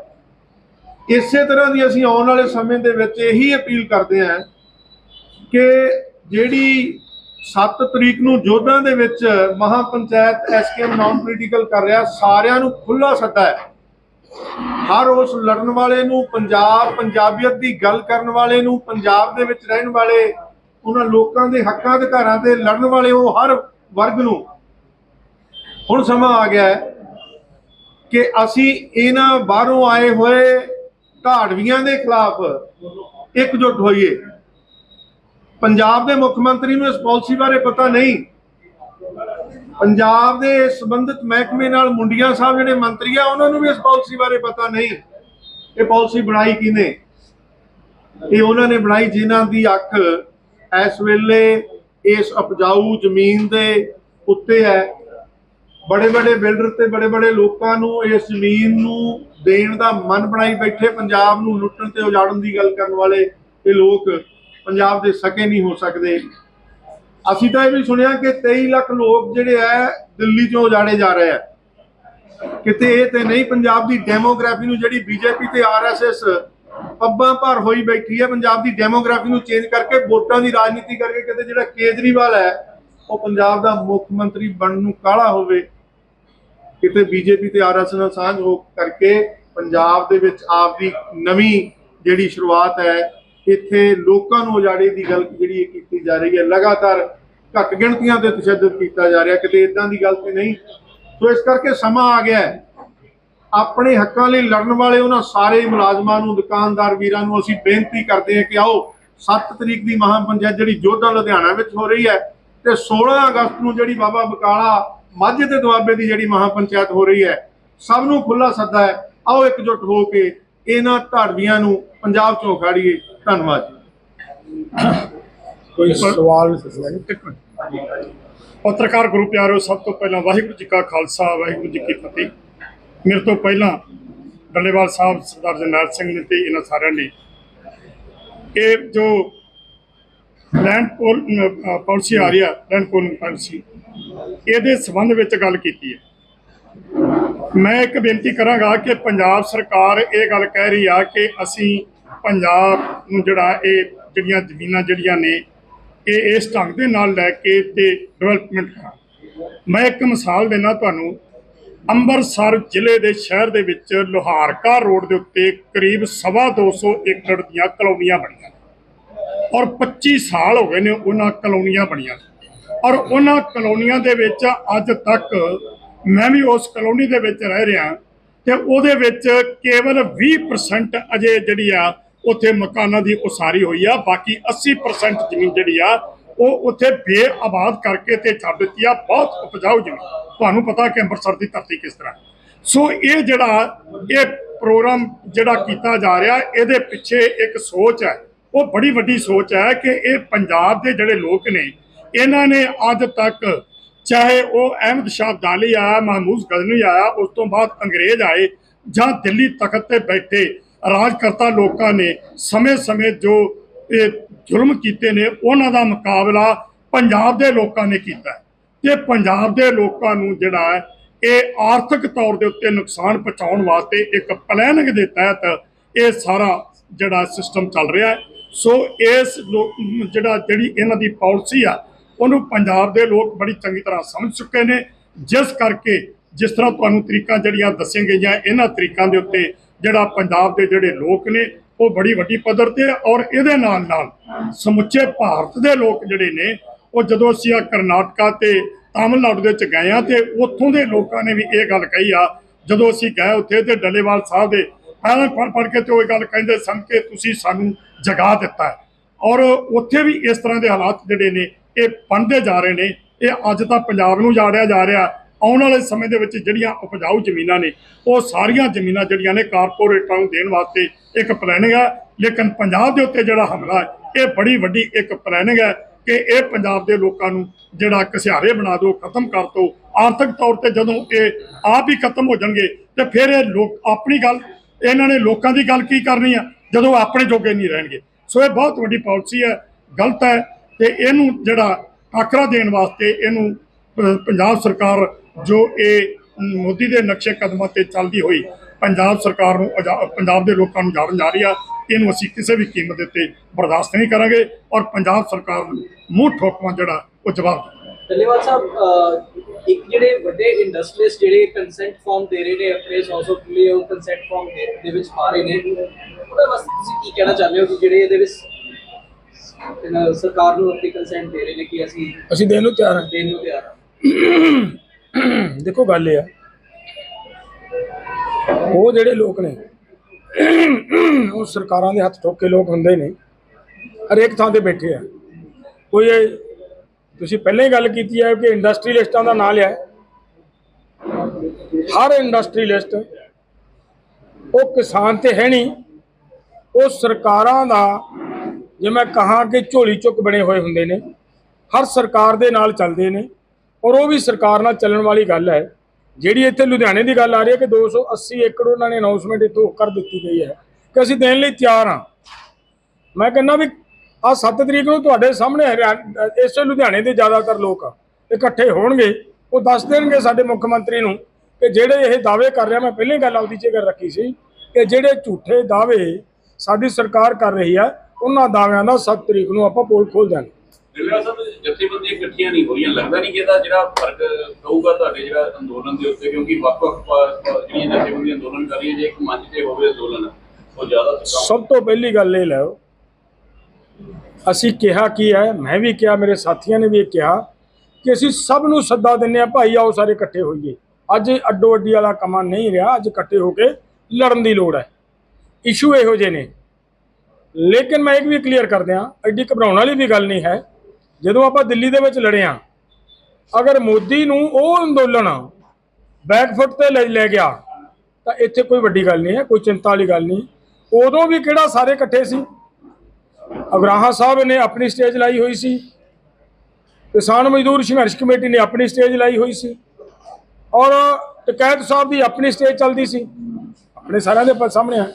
[SPEAKER 4] ਇਸੇ ਤਰ੍ਹਾਂ ਦੀ ਅਸੀਂ ਆਉਣ ਵਾਲੇ ਸਮੇਂ ਦੇ ਵਿੱਚ ਇਹੀ ਅਪੀਲ ਕਰਦੇ ਹਾਂ ਕਿ ਜਿਹੜੀ 7 ਤਰੀਕ ਨੂੰ ਜੋਧਾਂ ਦੇ ਵਿੱਚ ਮਹਾਪੰਚਾਇਤ ਐਸਕੇਐਮ ਨਾਨ ਪੋਲੀਟੀਕਲ ਕਰ ਰਿਹਾ, ਸਾਰਿਆਂ ਨੂੰ ਖੁੱਲਾ ਸੱਦਾ ਹੈ। ਹਰ ਉਸ ਲੜਨ ਵਾਲੇ ਨੂੰ, ਪੰਜਾਬ, ਪੰਜਾਬੀਅਤ ਦੀ ਗੱਲ ਕਰਨ ਵਾਲੇ ਨੂੰ, ਪੰਜਾਬ ਦੇ ਵਿੱਚ ਰਹਿਣ ਵਾਲੇ, ਉਹਨਾਂ ਲੋਕਾਂ ਦੇ ਹੱਕਾਂ ਅਧਿਕਾਰਾਂ ਤੇ ਲੜਨ ਵਾਲੇ ਉਹ ਹਰ ਵਰਗ ਨੂੰ। ਹੁਣ ਸਮਾਂ ਆ ਗਿਆ ਹੈ ਕਿ ਅਸੀਂ ਇਹਨਾਂ ਬਾਹਰੋਂ ਆਏ ਹੋਏ ਢਾੜਵੀਆਂ ਦੇ ਖਿਲਾਫ ਇਕਜੁੱਟ ਹੋਈਏ। ਪੰਜਾਬ ਦੇ ਮੁੱਖ ਮੰਤਰੀ ਨੂੰ ਇਸ ਪਾਲਿਸੀ ਬਾਰੇ ਪਤਾ ਨਹੀਂ। ਪੰਜਾਬ ਦੇ ਸੰਬੰਧਿਤ ਮਹਿਕਮੇ ਨਾਲ ਮੁੰਡੀਆਂ ਸਾਹਿਬ ਜਿਹੜੇ ਮੰਤਰੀ ਆ, ਉਹਨਾਂ ਨੂੰ ਵੀ ਇਸ ਪਾਲਿਸੀ ਬਾਰੇ ਪਤਾ ਨਹੀਂ। ਇਹ ਪਾਲਿਸੀ ਬਣਾਈ ਕਿਹਨੇ? ਇਹ ਉਹਨਾਂ ਨੇ ਬਣਾਈ ਜਿਨ੍ਹਾਂ ਦੀ ਅੱਖ ਇਸ ਵੇਲੇ ਇਸ ਉਪਜਾਊ ਜ਼ਮੀਨ ਦੇ ਉੱਤੇ ਹੈ। ਬੜੇ ਬੜੇ ਬਿਲਡਰ ਤੇ ਬੜੇ ਬੜੇ ਲੋਕਾਂ ਨੂੰ ਇਸ ਜ਼ਮੀਨ ਨੂੰ ਦੇਣ ਦਾ ਮਨ ਬਣਾਈ ਬੈਠੇ, ਪੰਜਾਬ ਨੂੰ ਲੁੱਟਣ ਤੇ ਉਜਾੜਨ ਦੀ ਗੱਲ ਕਰਨ ਵਾਲੇ ਇਹ ਲੋਕ। ਪੰਜਾਬ ਦੇ ਸਕੇ ਨਹੀਂ ਹੋ ਸਕਦੇ। ਅਸੀਂ ਤਾਂ ਇਹ ਵੀ ਸੁਣਿਆ ਕਿ 23 ਲੱਖ ਲੋਕ ਜਿਹੜੇ ਆ ਦਿੱਲੀ ਚੋਂ ਉਜਾੜੇ ਜਾ ਰਹੇ ਆ ਕਿਤੇ ਇਹ ਤੇ ਨਹੀਂ, ਪੰਜਾਬ ਦੀ ਡੈਮੋਗ੍ਰਾਫੀ ਨੂੰ ਜਿਹੜੀ ਬੀਜੇਪੀ ਤੇ ਆਰਐਸਐਸ ਪੱਬਾਂ ਭਰ ਹੋਈ ਬੈਠੀ ਹੈ ਪੰਜਾਬ ਦੀ ਡੈਮੋਗ੍ਰਾਫੀ ਨੂੰ ਚੇਂਜ ਕਰਕੇ ਵੋਟਾਂ ਦੀ ਰਾਜਨੀਤੀ ਕਰਕੇ ਕਿਤੇ ਜਿਹੜਾ ਕੇਜਰੀਵਾਲ ਹੈ ਉਹ ਪੰਜਾਬ ਦਾ ਮੁੱਖ ਮੰਤਰੀ ਬਣਨ ਨੂੰ ਕਾਹਲਾ ਹੋਵੇ। ਕਿਤੇ ਬੀਜੇਪੀ ਤੇ ਆਰਐਸ ਨਾਲ ਸਾਂਝ ਹੋ ਕਰਕੇ ਪੰਜਾਬ ਦੇ ਵਿੱਚ ਆਪ ਦੀ ਨਵੀਂ ਜਿਹੜੀ ਸ਼ੁਰੂਆਤ ਹੈ ਇੱਥੇ ਲੋਕਾਂ ਨੂੰ ਉਜਾੜੇ ਦੀ ਗੱਲ ਜਿਹੜੀ ਕੀਤੀ ਜਾ ਰਹੀ ਹੈ, ਲਗਾਤਾਰ ਘੱਟ ਗਿਣਤੀਆਂ ਤੇ ਤਸ਼ੱਦਦ ਕੀਤਾ ਜਾ ਰਿਹਾ, ਕਿਤੇ ਇਦਾਂ ਦੀ ਗੱਲ ਤੇ ਨਹੀਂ। ਸੋ ਇਸ ਕਰਕੇ ਸਮਾਂ ਆ ਗਿਆ ਆਪਣੇ ਹੱਕਾਂ ਲਈ ਲੜਨ ਵਾਲੇ ਉਹਨਾਂ ਸਾਰੇ ਮੁਲਾਜ਼ਮਾਂ ਨੂੰ, ਦੁਕਾਨਦਾਰ ਵੀਰਾਂ ਨੂੰ ਅਸੀਂ ਬੇਨਤੀ ਕਰਦੇ ਹਾਂ ਕਿ ਆਓ 7 ਤਰੀਕ ਦੀ ਮਹਾਪੰਚਾਇਤ ਜਿਹੜੀ ਜੋਧਾ ਲੁਧਿਆਣਾ ਵਿੱਚ ਹੋ ਰਹੀ ਹੈ ਤੇ 16 ਅਗਸਤ ਨੂੰ ਜਿਹੜੀ ਬਾਬਾ ਬਕਾਲਾ ਮਾਝੇ ਤੇ ਦੁਆਬੇ ਦੀ ਜਿਹੜੀ ਮਹਾਪੰਚਾਇਤ ਹੋ ਰਹੀ ਹੈ, ਸਭ ਨੂੰ ਖੁੱਲਾ ਸੱਦਾ ਹੈ, ਆਓ ਇਕਜੁੱਟ ਹੋ ਕੇ ਇਹਨਾਂ ਧਾੜਵੀਆਂ ਨੂੰ ਪੰਜਾਬ ਚੋਂ ਖਾੜੀਏ ਧੰਨਵਾਦ ਜੀ।
[SPEAKER 3] ਕੋਈ ਸਵਾਲ
[SPEAKER 5] ਪੱਤਰਕਾਰ ਗਰੁੱਪ ਪਿਆਰਿਓ ਸਭ ਤੋਂ ਪਹਿਲਾਂ ਵਾਹਿਗੁਰੂ ਜੀ ਕਾ ਖਾਲਸਾ, ਵਾਹਿਗੁਰੂ ਜੀ ਕੀ ਫਤਿਹ। ਮੇਰੇ ਤੋਂ ਪਹਿਲਾਂ ਡੱਲੇਵਾਲ ਸਾਹਿਬ, ਸਰਦਾਰ ਜਰਨੈਲ ਸਿੰਘ ਨੇ ਤੇ ਇਹਨਾਂ ਸਾਰਿਆਂ ਨੇ। ਇਹ ਜੋ ਲੈਂਡ ਪੋਲ ਪਾਲਿਸੀ ਆ ਰਹੀ ਹੈ ਲੈਂਡ ਪੋਲਿੰਗ ਪਾਲਿਸੀ, ਇਹਦੇ ਸੰਬੰਧ ਵਿੱਚ ਗੱਲ ਕੀਤੀ ਹੈ। ਮੈਂ ਇੱਕ ਬੇਨਤੀ ਕਰਾਂਗਾ ਕਿ ਪੰਜਾਬ ਸਰਕਾਰ ਇਹ ਗੱਲ ਕਹਿ ਰਹੀ ਆ ਕਿ ਅਸੀਂ ਪੰਜਾਬ ਨੂੰ ਜਿਹੜਾ ਇਹ ਜਿਹੜੀਆਂ ਜ਼ਮੀਨਾਂ ਜਿਹੜੀਆਂ ਨੇ, ਇਹ ਇਸ ਢੰਗ ਦੇ ਨਾਲ ਲੈ ਕੇ ਤੇ ਡਿਵੈਲਪਮੈਂਟ ਕਰਾਂ ਮੈਂ ਇੱਕ ਮਿਸਾਲ ਦੇਣਾ ਤੁਹਾਨੂੰ, ਅੰਮ੍ਰਿਤਸਰ ਜ਼ਿਲ੍ਹੇ ਦੇ ਸ਼ਹਿਰ ਦੇ ਵਿੱਚ ਲੋਹਾਰਕਾ ਰੋਡ ਦੇ ਉੱਤੇ ਕਰੀਬ ਸਵਾ 200 ਏਕੜ ਦੀਆਂ ਕਲੋਨੀਆਂ ਬਣੀਆਂ ਨੇ ਔਰ 25 ਸਾਲ ਹੋ ਗਏ ਨੇ ਉਹਨਾਂ ਕਲੋਨੀਆਂ ਬਣੀਆਂ ਨੇ। ਔਰ ਉਹਨਾਂ ਕਲੋਨੀਆਂ ਦੇ ਵਿੱਚ ਅੱਜ ਤੱਕ ਮੈਂ ਵੀ ਉਸ ਕਲੋਨੀ ਦੇ ਵਿੱਚ ਰਹਿ ਰਿਹਾ ਤੇ ਉਹਦੇ ਵਿੱਚ ਕੇਵਲ 20% ਅਜੇ ਜਿਹੜੀ ਆ, ਉੱਥੇ ਮਕਾਨਾਂ ਦੀ ਉਸਾਰੀ ਹੋਈ ਆ, ਬਾਕੀ 80% ਜ਼ਮੀਨ ਜਿਹੜੀ ਆ, ਉਹ ਉੱਥੇ ਬੇਆਬਾਦ ਕਰਕੇ ਤੇ ਛੱਡ ਦਿੱਤੀ ਆ, ਬਹੁਤ ਉਪਜਾਊ ਜ਼ਮੀਨ। ਤੁਹਾਨੂੰ ਪਤਾ ਕਿ ਅੰਮ੍ਰਿਤਸਰ ਦੀ ਧਰਤੀ ਕਿਸ ਤਰ੍ਹਾਂ ਸੋ ਇਹ ਜਿਹੜਾ, ਇਹ ਪ੍ਰੋਗਰਾਮ ਜਿਹੜਾ ਕੀਤਾ ਜਾ ਰਿਹਾ, ਇਹਦੇ ਪਿੱਛੇ ਇੱਕ ਸੋਚ ਹੈ। ਉਹ ਬੜੀ ਵੱਡੀ ਸੋਚ ਹੈ ਕਿ ਇਹ ਪੰਜਾਬ ਦੇ ਜਿਹੜੇ ਲੋਕ ਨੇ, ਇਹਨਾਂ ਨੇ ਅੱਜ ਤੱਕ ਚਾਹੇ ਉਹ ਅਹਿਮਦ ਸ਼ਾਹ ਅਬਦਾਲੀ ਆਇਆ, ਮਹਿਮੂਦ ਗਜ਼ਨੀ ਆਇਆ, ਉਸ ਤੋਂ ਬਾਅਦ ਅੰਗਰੇਜ਼ ਆਏ ਜਾਂ ਦਿੱਲੀ ਤਖਤ ਤੇ ਬੈਠੇ, ਰਾਜਕਰਤਾ ਲੋਕਾਂ ਨੇ ਸਮੇਂ-ਸਮੇਂ ਜੋ ਇਹ ਜ਼ੁਲਮ ਕੀਤੇ ਨੇ, ਉਹਨਾਂ ਦਾ ਮੁਕਾਬਲਾ ਪੰਜਾਬ ਦੇ ਲੋਕਾਂ ਨੇ ਕੀਤਾ ਹੈ। ਤੇ ਪੰਜਾਬ ਦੇ ਲੋਕਾਂ ਨੂੰ ਜਿਹੜਾ ਹੈ, ਇਹ ਆਰਥਿਕ ਤੌਰ ਦੇ ਉੱਤੇ ਨੁਕਸਾਨ ਪਹੁੰਚਾਉਣ ਵਾਸਤੇ ਇੱਕ ਪਲੈਨਿੰਗ ਦੇ ਤਹਿਤ ਇਹ ਸਾਰਾ ਜਿਹੜਾ ਸਿਸਟਮ ਚੱਲ ਰਿਹਾ ਹੈ ਸੋ ਇਸ ਲੋ- ਜਿਹੜਾ ਜਿਹੜੀ ਇਹਨਾਂ ਦੀ ਪਾਲਿਸੀ ਆ ਉਹਨੂੰ ਪੰਜਾਬ ਦੇ ਲੋਕ ਬੜੀ ਚੰਗੀ ਤਰ੍ਹਾਂ ਸਮਝ ਚੁੱਕੇ ਨੇ। ਜਿਸ ਕਰਕੇ ਜਿਸ ਤਰ੍ਹਾਂ ਤੁਹਾਨੂੰ ਤਰੀਕਾਂ ਜਿਹੜੀਆਂ ਦੱਸੀਆਂ ਗਈਆਂ, ਇਹਨਾਂ ਤਰੀਕਾਂ ਦੇ ਉੱਤੇ ਜਿਹੜਾ ਪੰਜਾਬ ਦੇ ਜਿਹੜੇ ਲੋਕ ਨੇ, ਉਹ ਬੜੀ ਵੱਡੀ ਪੱਧਰ ਤੇ ਔਰ ਇਹਦੇ ਨਾਲ ਨਾਲ ਸਮੁੱਚੇ ਭਾਰਤ ਦੇ ਲੋਕ ਜਿਹੜੇ ਨੇ, ਉਹ ਜਦੋਂ ਅਸੀਂ ਆ ਕਰਨਾਟਕਾ ਤੇ ਤਾਮਿਲਨਾਡੂ ਦੇ ਵਿੱਚ ਗਏ ਆ ਤੇ ਉੱਥੋਂ ਦੇ ਲੋਕਾਂ ਨੇ ਵੀ ਇਹ ਗੱਲ ਕਹੀ ਆ, ਜਦੋਂ ਅਸੀਂ ਗਏ ਉੱਥੇ ਤੇ ਡੱਲੇਵਾਲ ਸਾਹਿਬ ਦੇ ਪਹਿਲਾਂ ਪੜ ਪੜ ਕੇ ਤੇ ਉਹ ਇਹ ਗੱਲ ਕਹਿੰਦੇ ਸਨ ਕਿ ਤੁਸੀਂ ਸਾਨੂੰ ਜਗਾ ਦਿੱਤਾ ਔਰ ਉੱਥੇ ਵੀ ਇਸ ਤਰ੍ਹਾਂ ਦੇ ਹਾਲਾਤ ਜਿਹੜੇ ਨੇ ਇਹ ਬਣਦੇ ਜਾ ਰਹੇ ਨੇ, ਇਹ ਅੱਜ ਤਾਂ ਪੰਜਾਬ ਨੂੰ ਜਾੜਿਆ ਜਾ ਰਿਹਾ। ਆਉਣ ਵਾਲੇ ਸਮੇਂ ਦੇ ਵਿੱਚ ਜਿਹੜੀਆਂ ਉਪਜਾਊ ਜ਼ਮੀਨਾਂ ਨੇ, ਉਹ ਸਾਰੀਆਂ ਜ਼ਮੀਨਾਂ ਜਿਹੜੀਆਂ ਨੇ ਕਾਰਪੋਰੇਟਾਂ ਨੂੰ ਦੇਣ ਵਾਸਤੇ ਇੱਕ ਪਲੈਨਿੰਗ ਹੈ ਲੇਕਿਨ ਪੰਜਾਬ ਦੇ ਉੱਤੇ ਜਿਹੜਾ ਹਮਲਾ ਹੈ, ਇਹ ਬੜੀ ਵੱਡੀ ਇੱਕ ਪਲੈਨਿੰਗ ਹੈ ਕਿ ਇਹ ਪੰਜਾਬ ਦੇ ਲੋਕਾਂ ਨੂੰ ਜਿਹੜਾ ਘਸਿਆਰੇ ਬਣਾ ਦਿਓ, ਖਤਮ ਕਰ ਦਿਓ। ਆਰਥਿਕ ਤੌਰ ਤੇ ਜਦੋਂ ਇਹ ਆਪ ਹੀ ਖਤਮ ਹੋ ਜਾਣਗੇ, ਤੇ ਫਿਰ ਇਹ ਲੋਕ ਆਪਣੀ ਗੱਲ, ਇਹਨਾਂ ਨੇ ਲੋਕਾਂ ਦੀ ਗੱਲ ਕੀ ਕਰਨੀ ਆ? ਜਦੋਂ ਆਪਣੇ ਜੋਗੇ ਨਹੀਂ ਰਹਿਣਗੇ। ਸੋ ਇਹ ਬਹੁਤ ਵੱਡੀ ਪਾਲਿਸੀ ਹੈ, ਗਲਤ ਹੈ। ਤੇ ਇਹਨੂੰ ਜਿਹੜਾ ਟਾਕਰਾ ਦੇਣ ਵਾਸਤੇ ਇਹਨੂੰ ਪੰਜਾਬ ਸਰਕਾਰ ਜੋ ਇਹ ਮੋਦੀ ਦੇ ਨਕਸ਼ੇ ਕਦਮਾਂ ਤੇ ਚੱਲਦੀ ਹੋਈ ਪੰਜਾਬ ਸਰਕਾਰ ਨੂੰ ਪੰਜਾਬ ਦੇ ਲੋਕਾਂ ਨੂੰ ਜਾੜਨ ਜਾ ਰਹੀ ਆ, ਇਹਨੂੰ ਅਸੀਂ ਕਿਸੇ ਵੀ ਕੀਮਤ ਦੇ ਉੱਤੇ ਬਰਦਾਸ਼ਤ ਨਹੀਂ ਕਰਾਂਗੇ ਔਰ ਪੰਜਾਬ ਸਰਕਾਰ ਨੂੰ ਮੂੰਹ ਠੋਕਵਾਂ ਜਿਹੜਾ ਉਹ ਜਵਾਬ
[SPEAKER 1] ਧੰਨਵਾਦ ਸਾਹਿਬ ਇੱਕ ਜਿਹੜੇ ਵੱਡੇ ਇੰਡਸਟਰੀਅਲਿਸਟ ਜਿਹੜੇ ਕੰਸੈਂਟ ਫਾਰਮ ਦੇ ਰਹੇ ਨੇ, ਆਪਣੇ 100 ਕਿਲੇ ਕੰਸੈਂਟ ਫਾਰਮ ਦੇ ਵਿੱਚ ਪਾ ਰਹੇ ਨੇ, ਉਹਦੇ ਵਾਸਤੇ ਤੁਸੀਂ ਕੀ ਕਹਿਣਾ ਚਾਹੁੰਦੇ ਹੋ ਕਿ ਜਿਹੜੇ ਇਹਦੇ ਵਿੱਚ ਇਹਨਾਂ ਸਰਕਾਰ ਨੂੰ ਆਪਣੀ ਕੰਸੈਂਟ ਦੇ ਰਹੇ ਨੇ ਕਿ ਅਸੀਂ
[SPEAKER 3] ਅਸੀਂ ਦੇਣ ਨੂੰ ਤਿਆਰ ਹਾਂ।
[SPEAKER 1] ਦੇਣ ਨੂੰ ਤਿਆਰ ਹਾਂ।
[SPEAKER 3] ਦੇਖੋ ਗੱਲ ਇਹ ਆ। ਉਹ ਜਿਹੜੇ ਲੋਕ ਨੇ ਉਹ ਸਰਕਾਰਾਂ ਦੇ ਹੱਥ ਠੋਕ ਕੇ ਲੋਕ ਹੁੰਦੇ ਨੇ ਹਰੇਕ ਥਾਂ ਤੇ ਬੈਠੇ ਆ। ਕੋਈ ਇਹ ਤੁਸੀਂ ਪਹਿਲਾਂ ਹੀ ਗੱਲ ਕੀਤੀ ਹੈ ਕਿ ਇੰਡਸਟਰੀਲਿਸਟਾਂ ਦਾ ਨਾਂ ਲਿਆ ਹੈ। ਹਰ ਇੰਡਸਟਰੀਲਿਸਟ ਉਹ ਕਿਸਾਨ ਤੇ ਹੈ ਨਹੀਂ। ਉਹ ਸਰਕਾਰਾਂ ਦਾ ਜੇ ਮੈਂ ਕਹਾਂ ਕਿ ਝੋਲੀ ਚੁੱਕ ਬਣੇ ਹੋਏ ਹੁੰਦੇ ਨੇ, ਹਰ ਸਰਕਾਰ ਦੇ ਨਾਲ ਚੱਲਦੇ ਨੇ, ਔਰ ਉਹ ਵੀ ਸਰਕਾਰ ਨਾਲ ਚੱਲਣ ਵਾਲੀ ਗੱਲ ਹੈ। ਜਿਹੜੀ ਇੱਥੇ ਲੁਧਿਆਣੇ ਦੀ ਗੱਲ ਆ ਰਹੀ ਹੈ ਕਿ 280 ਏਕੜ ਉਹਨਾਂ ਨੇ ਅਨਾਉਂਸਮੈਂਟ ਇੱਥੋਂ ਕਰ ਦਿੱਤੀ ਗਈ ਹੈ ਕਿ ਅਸੀਂ ਦੇਣ ਲਈ ਤਿਆਰ ਹਾਂ। ਮੈਂ ਕਹਿੰਦਾ ਵੀ ਆ 7 ਤਰੀਕ ਨੂੰ ਤੁਹਾਡੇ ਸਾਹਮਣੇ ਹਰਿਆਣਾ ਇਸੇ ਲੁਧਿਆਣੇ ਦੇ ਜ਼ਿਆਦਾਤਰ ਲੋਕ ਇਕੱਠੇ ਹੋਣਗੇ, ਉਹ ਦੱਸ ਦੇਣਗੇ ਸਾਡੇ ਮੁੱਖ ਮੰਤਰੀ ਨੂੰ ਕਿ ਜਿਹੜੇ ਇਹ ਦਾਅਵੇ ਕਰ ਰਿਹਾ, ਮੈਂ ਪਹਿਲਾਂ ਗੱਲ ਆਉਦੀ 'ਚ ਕਰ ਰੱਖੀ ਸੀ ਕਿ ਜਿਹੜੇ ਝੂਠੇ ਦਾਅਵੇ ਸਾਡੀ ਸਰਕਾਰ ਕਰ ਰਹੀ ਹੈ ਉਹਨਾਂ ਦਾਅਵਿਆਂ ਦਾ 7 ਤਰੀਕ ਨੂੰ ਆਪਾਂ ਪੋਲ ਖੋਲ ਦਾਂਗੇ
[SPEAKER 6] ਡਿਲਰਾ ਸਾਹਿਬ ਜਥੇਬੰਦੀਆਂ ਇਕੱਠੀਆਂ ਨਹੀਂ ਹੋਈਆਂ ਲੱਗਦਾ ਨਹੀਂ ਕਿ ਇਹਦਾ ਜਿਹੜਾ ਫ਼ਰਕ ਪਊਗਾ ਤੁਹਾਡੇ ਜਿਹੜਾ ਅੰਦੋਲਨ ਦੇ ਉੱਤੇ ਕਿਉਂਕਿ ਵੱਖ-ਵੱਖ ਪ- ਪ- ਜਿਹੜੀਆਂ ਜਥੇਬੰਦੀਆਂ ਅੰਦੋਲਨ ਕਰ ਰਹੀਆਂ ਜੇ ਇੱਕ ਮੰਚ ਤੇ ਹੋਵੇ ਅੰਦੋਲਨ ਉਹ ਜ਼ਿਆਦਾ ਸਟਰੋਂਗ
[SPEAKER 3] ਸਭ ਤੋਂ ਪਹਿਲੀ ਗੱਲ ਇਹ ਲਓ ਅਸੀਂ ਕਿਹਾ ਕੀ ਹੈ ਮੈਂ ਵੀ ਕਿਹਾ ਮੇਰੇ ਸਾਥੀਆਂ ਨੇ ਵੀ ਇਹ ਕਿਹਾ ਕਿ ਅਸੀਂ ਸਭ ਨੂੰ ਸੱਦਾ ਦਿੰਨੇ ਆ ਭਾਈ ਆਓ ਸਾਰੇ ਇਕੱਠੇ ਹੋਈਏ। ਅੱਜ ਅੱਡੋ ਅੱਡੀ ਵਾਲਾ ਕੰਮ ਨਹੀਂ ਰਿਹਾ ਅੱਜ ਇਕੱਠੇ ਹੋ ਕੇ ਲੜਨ ਦੀ ਲੋੜ ਹੈ। ਇਸ਼ੂ ਇਹੋ ਜਿਹੇ ਨੇ। ਲੇਕਿਨ ਮੈਂ ਇੱਕ ਵੀ ਕਲੀਅਰ ਕਰ ਦਿਆਂ, ਐਡੀ ਘਬਰਾਉਣ ਵਾਲੀ ਵੀ ਗੱਲ ਨਹੀਂ ਹੈ। ਜਦੋਂ ਆਪਾਂ ਦਿੱਲੀ ਦੇ ਵਿੱਚ ਲੜਿਆ ਅਗਰ ਮੋਦੀ ਨੂੰ ਉਹ ਅੰਦੋਲਨ ਬੈਕਫੁੱਟ ਤੇ ਲੈ ਲੈ ਗਿਆ, ਤਾਂ ਇੱਥੇ ਕੋਈ ਵੱਡੀ ਗੱਲ ਨਹੀਂ ਹੈ, ਕੋਈ ਚਿੰਤਾ ਵਾਲੀ ਗੱਲ ਨਹੀਂ। ਉਦੋਂ ਵੀ ਕਿਹੜਾ ਸਾਰੇ ਇਕੱਠੇ ਸੀ? ਅਗਰਾਹਾ ਸਾਹਿਬ ਨੇ ਆਪਣੀ ਸਟੇਜ ਲਾਈ ਹੋਈ ਸੀ। ਕਿਸਾਨ ਮਜ਼ਦੂਰ ਸੰਘਰਸ਼ ਕਮੇਟੀ ਨੇ ਆਪਣੀ ਸਟੇਜ ਲਾਈ ਹੋਈ ਸੀ। ਔਰ ਟਕੈਤ ਸਾਹਿਬ ਦੀ ਆਪਣੀ ਸਟੇਜ ਚੱਲਦੀ ਸੀ। ਆਪਣੇ ਸਾਰਿਆਂ ਦੇ ਸਾਹਮਣੇ ਹੈ।